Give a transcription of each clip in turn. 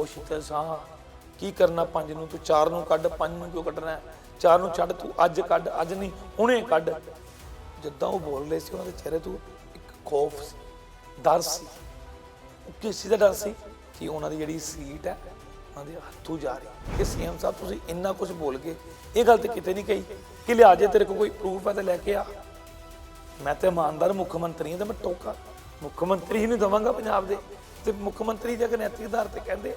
ਉਹ ਸ਼ੀਤਲ ਸਾਹ ਕੀ ਕਰਨਾ ਪੰਜ ਨੂੰ? ਤੂੰ ਚਾਰ ਨੂੰ ਕੱਢ, ਪੰਜ ਨੂੰ ਕਿਉਂ ਕੱਢਣਾ ਹੈ? ਚਾਰ ਨੂੰ ਛੱਡ, ਤੂੰ ਅੱਜ ਕੱਢ, ਅੱਜ ਨਹੀਂ, ਹੁਣੇ ਕੱਢ। ਜਿੱਦਾਂ ਉਹ ਬੋਲ ਰਹੇ ਸੀ, ਉਹਨਾਂ ਦੇ ਚਿਹਰੇ ਤੋਂ ਇੱਕ ਖੌਫ ਸੀ, ਡਰ ਸੀ। ਉਹ ਕਿਸ ਦਾ ਡਰ ਸੀ? ਕਿ ਉਹਨਾਂ ਦੀ ਜਿਹੜੀ ਸੀਟ ਹੈ, ਉਹਨਾਂ ਦੇ ਹੱਥੋਂ ਜਾ ਰਹੀ ਕਿ ਸੀਐਮ ਸਾਹਿਬ, ਤੁਸੀਂ ਇੰਨਾ ਕੁਝ ਬੋਲ ਕੇ ਇਹ ਗੱਲ ਤੇ ਕਿਤੇ ਨਹੀਂ ਕਹੀ ਕਿ ਲਿਆ ਜੇ ਤੇਰੇ ਕੋਲ ਕੋਈ ਪ੍ਰੂਫ ਹੈ ਤੇ ਲੈ ਕੇ ਆ। ਮੈਂ ਤੇ ਇਮਾਨਦਾਰ ਮੁੱਖ ਮੰਤਰੀ ਹਾਂ ਤੇ ਮੈਂ ਟੋਕਾ। ਮੁੱਖ ਮੰਤਰੀ ਹੀ ਨਹੀਂ ਦਵਾਂਗਾ ਪੰਜਾਬ ਦੇ। ਤੇ ਮੁੱਖ ਮੰਤਰੀ ਜੇ ਨੈਤਿਕ ਆਧਾਰ ਤੇ ਕਹਿੰਦੇ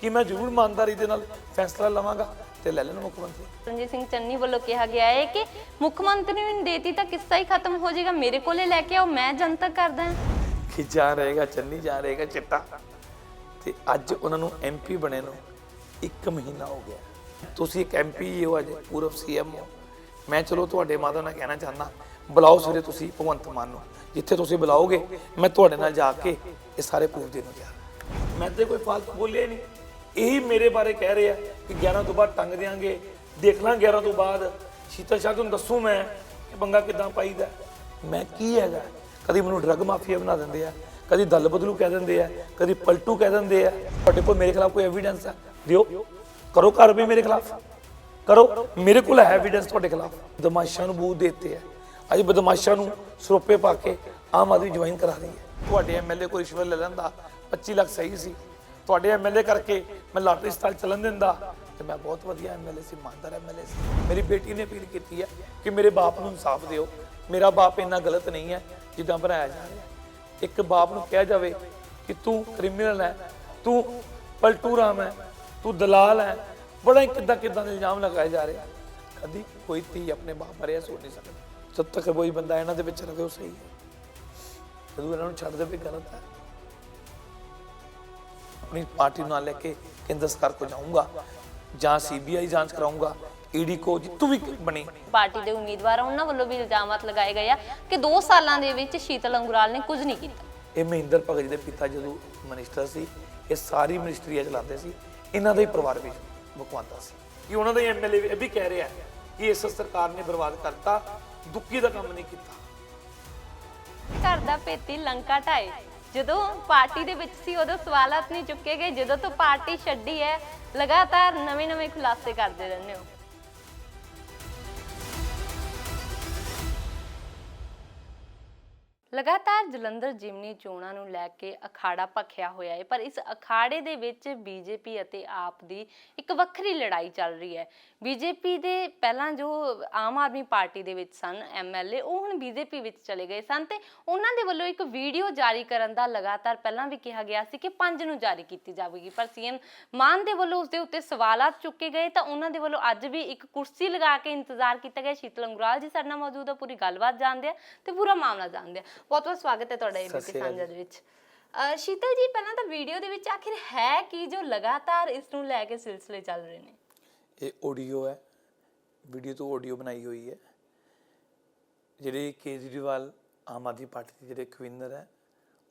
ਕਿ ਮੈਂ ਜ਼ਰੂਰ ਇਮਾਨਦਾਰੀ ਦੇ ਨਾਲ ਫੈਸਲਾ ਲਵਾਂਗਾ ਤੇ ਲੈ ਲੈਣ ਮੁੱਖ ਮੰਤਰੀ। ਰਣਜੀਤ ਸਿੰਘ ਚੰਨੀ ਵੱਲੋਂ ਕਿਹਾ ਗਿਆ ਹੈ ਕਿ ਮੁੱਖ ਮੰਤਰੀ ਨੂੰ ਦੇਤੀ ਤਾਂ ਕਿੱਸਾ ਹੀ ਖਤਮ ਹੋ ਜਾਏਗਾ ਮੇਰੇ ਕੋਲੇ ਲੈ ਕੇ ਆਓ ਮੈਂ ਜਨਤਕ ਕਰਦਾ ਹਾਂ। ਕਿ ਜਾ ਰਹੇਗਾ ਚੰਨੀ ਜਾ ਰਹੇਗਾ ਚਿੱਟਾ। ਤੇ ਅੱਜ ਉਹਨਾਂ ਨੂੰ ਐਮਪੀ ਬਣੇ ਨੂੰ 1 ਮਹੀਨਾ ਹੋ ਗਿਆ। ਤੁਸੀਂ ਇੱਕ ਐਮਪੀ ਹੋ ਅੱਜ ਪੂਰਵ ਸੀਐਮ ਹੋ। ਮੈਂ ਚਲੋ ਤੁਹਾਡੇ ਮਾਧਵ ਨਾਲ ਕਹਿਣਾ ਚਾਹੁੰਦਾ ਬੁਲਾਓ ਸਵੇਰੇ ਤੁਸੀਂ ਭਗਵੰਤ ਮਾਨ ਨੂੰ। ਜਿੱਥੇ ਤੁਸੀਂ ਬੁਲਾਓਗੇ, ਮੈਂ ਤੁਹਾਡੇ ਨਾਲ ਜਾ ਕੇ ਇਹ ਸਾਰੇ ਪ੍ਰੂਫ ਦੇਣ ਨੂੰ ਤਿਆਰ ਮੈਂ ਤੇ ਕੋਈ ਫਾਲਤੂ ਬੋਲਿਆ ਹੀ ਨਹੀਂ। ਇਹੀ ਮੇਰੇ ਬਾਰੇ ਕਹਿ ਰਹੇ ਆ ਕਿ 11 ਤੋਂ ਬਾਅਦ ਟੰਗ ਦੇਾਂਗੇ ਦੇਖ ਲਾਂ 11 ਤੋਂ ਬਾਅਦ। ਸ਼ੀਤਲ ਸ਼ਾਹ, ਤੁਹਾਨੂੰ ਦੱਸੂ ਮੈਂ ਕਿ ਬੰਗਾ ਕਿਦਾਂ ਪਾਈਦਾ। ਮੈਂ ਕੀ ਹੈਗਾ? ਕਦੀ ਮੈਨੂੰ ਡਰੱਗ ਮਾਫੀਆ ਬਣਾ ਦਿੰਦੇ ਆ, ਕਦੀ ਦਲ ਬਦਲੂ ਕਹਿ ਦਿੰਦੇ ਆ, ਕਦੀ ਪਲਟੂ ਕਹਿ ਦਿੰਦੇ ਆ। ਤੁਹਾਡੇ ਕੋਲ ਮੇਰੇ ਖਿਲਾਫ ਕੋਈ ਐਵੀਡੈਂਸ ਹੈ ਦਿਓ। ਕਰੋ ਕਾਰਵਾਈ ਮੇਰੇ ਖਿਲਾਫ। ਕਰੋ। ਮੇਰੇ ਕੋਲ ਹੈ ਐਵੀਡੈਂਸ ਤੁਹਾਡੇ ਖਿਲਾਫ। ਦਮਾਸ਼ਾਂ ਨੂੰ ਬੂਤ ਦਿੱਤੇ ਆ। ਅੱਜ ਬਦਮਾਸ਼ਾਂ ਨੂੰ ਸਰੋਪੇ ਪਾ ਕੇ ਆਮ ਆਦਮੀ ਜੁਆਇਨ ਕਰਾ ਰਹੀ ਹੈ। ਤੁਹਾਡੇ ਐਮਐਲਏ ਕੋਈ ਰਿਸ਼ਵਤ ਲੈ ਲੈਂਦਾ 25 ਲੱਖ ਸਹੀ ਸੀ। ਤੁਹਾਡੇ ਐਮਐਲਏ ਕਰਕੇ ਮੈਂ ਲਾਟਰੀ ਸਟਾਲ ਚੱਲਣ ਦਿੰਦਾ ਤੇ ਮੈਂ ਬਹੁਤ ਵਧੀਆ ਐਮਐਲਏ ਸੀ, ਇਮਾਨਦਾਰ ਐਮਐਲਏ ਸੀ। ਮੇਰੀ ਬੇਟੀ ਨੇ ਅਪੀਲ ਕੀਤੀ ਹੈ ਕਿ ਮੇਰੇ ਬਾਪ ਨੂੰ ਇਨਸਾਫ ਦਿਓ। ਮੇਰਾ ਬਾਪ ਇੰਨਾ ਗਲਤ ਨਹੀਂ ਹੈ ਜਿੱਦਾਂ ਬਣਾਇਆ ਜਾ ਰਿਹਾ ਇੱਕ ਬਾਪ ਨੂੰ ਕਿਹਾ ਜਾਵੇ ਕਿ ਤੂੰ ਕ੍ਰਿਮੀਨਲ ਹੈ, ਤੂੰ ਪਲਟੂ ਰਾਮ ਹੈ, ਤੂੰ ਦਲਾਲ ਹੈ, ਬੜਾ ਹੀ ਕਿੱਦਾਂ ਕਿੱਦਾਂ ਦੇ ਇਲਜ਼ਾਮ ਲਗਾਏ ਜਾ ਰਹੇ ਕਦੀ ਕੋਈ ਧੀ ਆਪਣੇ ਬਾਪ ਬਾਰੇ ਸੋਚ ਨਹੀਂ ਸਕਦੀ। ਜਦ ਤੱਕ ਕੋਈ ਬੰਦਾ ਇਹਨਾਂ ਦੇ ਵਿੱਚ ਰਵੇ ਉਹ ਸਹੀ ਹੈ। ਜਦੋਂ ਇਹਨਾਂ ਨੂੰ ਛੱਡ ਦੇਵੇ ਗਲਤ ਹੈ। ਆਪਣੀ ਪਾਰਟੀ ਨਾਲ ਲੈ ਕੇ ਕੇਂਦਰ ਸਰਕਾਰ ਕੋ ਜਾਊਂਗਾ ਜਾਂ ਸੀਬੀਆਈ ਜਾਂਚ ਕਰਾਊਂਗਾ ਈਡੀ ਕੋ ਜਿੱਤੂ ਵੀ ਬਣੀ। ਪਾਰਟੀ ਦੇ ਉਮੀਦਵਾਰ ਉਹਨਾਂ ਵੱਲੋਂ ਵੀ ਇਲਜ਼ਾਮات ਲਗਾਏ ਗਏ ਆ ਕਿ 2 ਸਾਲਾਂ ਦੇ ਵਿੱਚ ਸ਼ੀਤਲ ਅੰਗੁਰਾਲ ਨੇ ਕੁਝ ਨਹੀਂ ਕੀਤਾ। ਇਹ ਮਹਿੰਦਰ ਭਗਤ ਜੀ ਦੇ ਪਿਤਾ ਜਦੋਂ ਮਿਨਿਸਟਰ ਸੀ ਇਹ ਸਾਰੀ ਮਿਨਿਸਟਰੀਆਂ ਚਲਾਉਂਦੇ ਸੀ। ਇਹਨਾਂ ਦਾ ਹੀ ਪਰਿਵਾਰ ਵੀ ਮੁਕਵਾਉਂਦਾ ਸੀ। ਕਿ ਉਹਨਾਂ ਦਾ ਐਮਐਲਏ ਵੀ ਕਹਿ ਰਿਹਾ ਕਿ ਇਸ ਸਰਕਾਰ ਨੇ ਬਰਬਾਦ ਕਰਤਾ। ਦੁੱਕੀ ਦਾ ਕੰਮ ਨਹੀਂ ਕੀਤਾ। ਘਰ ਦਾ ਭੇਤੀ ਲੰਕਾ ਢਾਏ। ਜਦੋਂ ਪਾਰਟੀ ਦੇ ਵਿੱਚ ਸੀ, ਉਦੋਂ ਸਵਾਲਾਤ ਨਹੀਂ ਚੁੱਕੇ ਗਏ। ਜਦੋਂ ਤੋਂ ਪਾਰਟੀ ਛੱਡੀ ਹੈ, ਲਗਾਤਾਰ ਨਵੇਂ-ਨਵੇਂ ਖੁਲਾਸੇ ਕਰਦੇ ਰਹਿੰਦੇ ਹੋ। ਲਗਾਤਾਰ ਜਲੰਧਰ ਜਿਮਨੀ ਚੋਣਾਂ ਨੂੰ ਲੈ ਕੇ ਅਖਾੜਾ ਭਖਿਆ ਹੋਇਆ ਹੈ, ਪਰ ਇਸ ਅਖਾੜੇ ਦੇ ਵਿੱਚ ਬੀਜੇਪੀ ਅਤੇ ਆਪ ਦੀ ਇੱਕ ਵੱਖਰੀ ਲੜਾਈ ਚੱਲ ਰਹੀ ਹੈ। ਬੀਜੇਪੀ ਦੇ ਪਹਿਲਾਂ ਜੋ ਆਮ ਆਦਮੀ ਪਾਰਟੀ ਦੇ ਵਿੱਚ ਸਨ ਐਮਐਲਏ ਉਹ ਹੁਣ ਬੀਜੇਪੀ ਵਿੱਚ ਚਲੇ ਗਏ ਸਨ ਤੇ ਉਹਨਾਂ ਦੇ ਵੱਲੋਂ ਇੱਕ ਵੀਡੀਓ ਜਾਰੀ ਕਰਨ ਦਾ ਲਗਾਤਾਰ ਪਹਿਲਾਂ ਵੀ ਕਿਹਾ ਗਿਆ ਸੀ ਕਿ 5 ਨੂੰ ਜਾਰੀ ਕੀਤੀ ਜਾਵੇਗੀ, ਪਰ ਸੀਐਮ ਮਾਨ ਦੇ ਵੱਲੋਂ ਉਸ ਦੇ ਉੱਤੇ ਸਵਾਲਾਤ ਚੁੱਕੇ ਗਏ ਤਾਂ ਉਹਨਾਂ ਦੇ ਵੱਲੋਂ ਅੱਜ ਵੀ ਇੱਕ ਕੁਰਸੀ ਲਗਾ ਕੇ ਇੰਤਜ਼ਾਰ ਕੀਤਾ ਗਿਆ। ਸ਼ੀਤਲ ਅੰਗਰਾਲ ਜੀ ਸਾਡੇ ਨਾਲ ਮੌਜੂਦ ਆ, ਪੂਰੀ ਗੱਲਬਾਤ ਜਾਣਦੇ ਆ ਤੇ ਪੂਰਾ ਮਾਮਲਾ ਜਾਣਦੇ ਆ। ਬਹੁਤ ਬਹੁਤ ਸਵਾਗਤ ਹੈ ਤੁਹਾਡਾ ਏਬੀਪੀ ਸਾਂਝਾ ਦੇ ਵਿੱਚ। ਸ਼ੀਤਲ ਜੀ ਪਹਿਲਾਂ ਤਾਂ ਵੀਡੀਓ ਦੇ ਵਿੱਚ ਆਖਿਰ ਹੈ ਕੀ ਜੋ ਲਗਾਤਾਰ ਇਸ ਨੂੰ ਲੈ ਕੇ ਸਿਲਸਿਲੇ ਚੱਲ ਰਹੇ ਨੇ? ਇਹ ਆਡੀਓ ਹੈ। ਵੀਡੀਓ ਤੋਂ ਆਡੀਓ ਬਣਾਈ ਹੋਈ ਹੈ। ਜਿਹੜੇ ਕੇਜਰੀਵਾਲ ਆਮ ਆਦਮੀ ਪਾਰਟੀ ਦੇ ਜਿਹੜੇ ਕਵਿੰਦਰ ਹੈ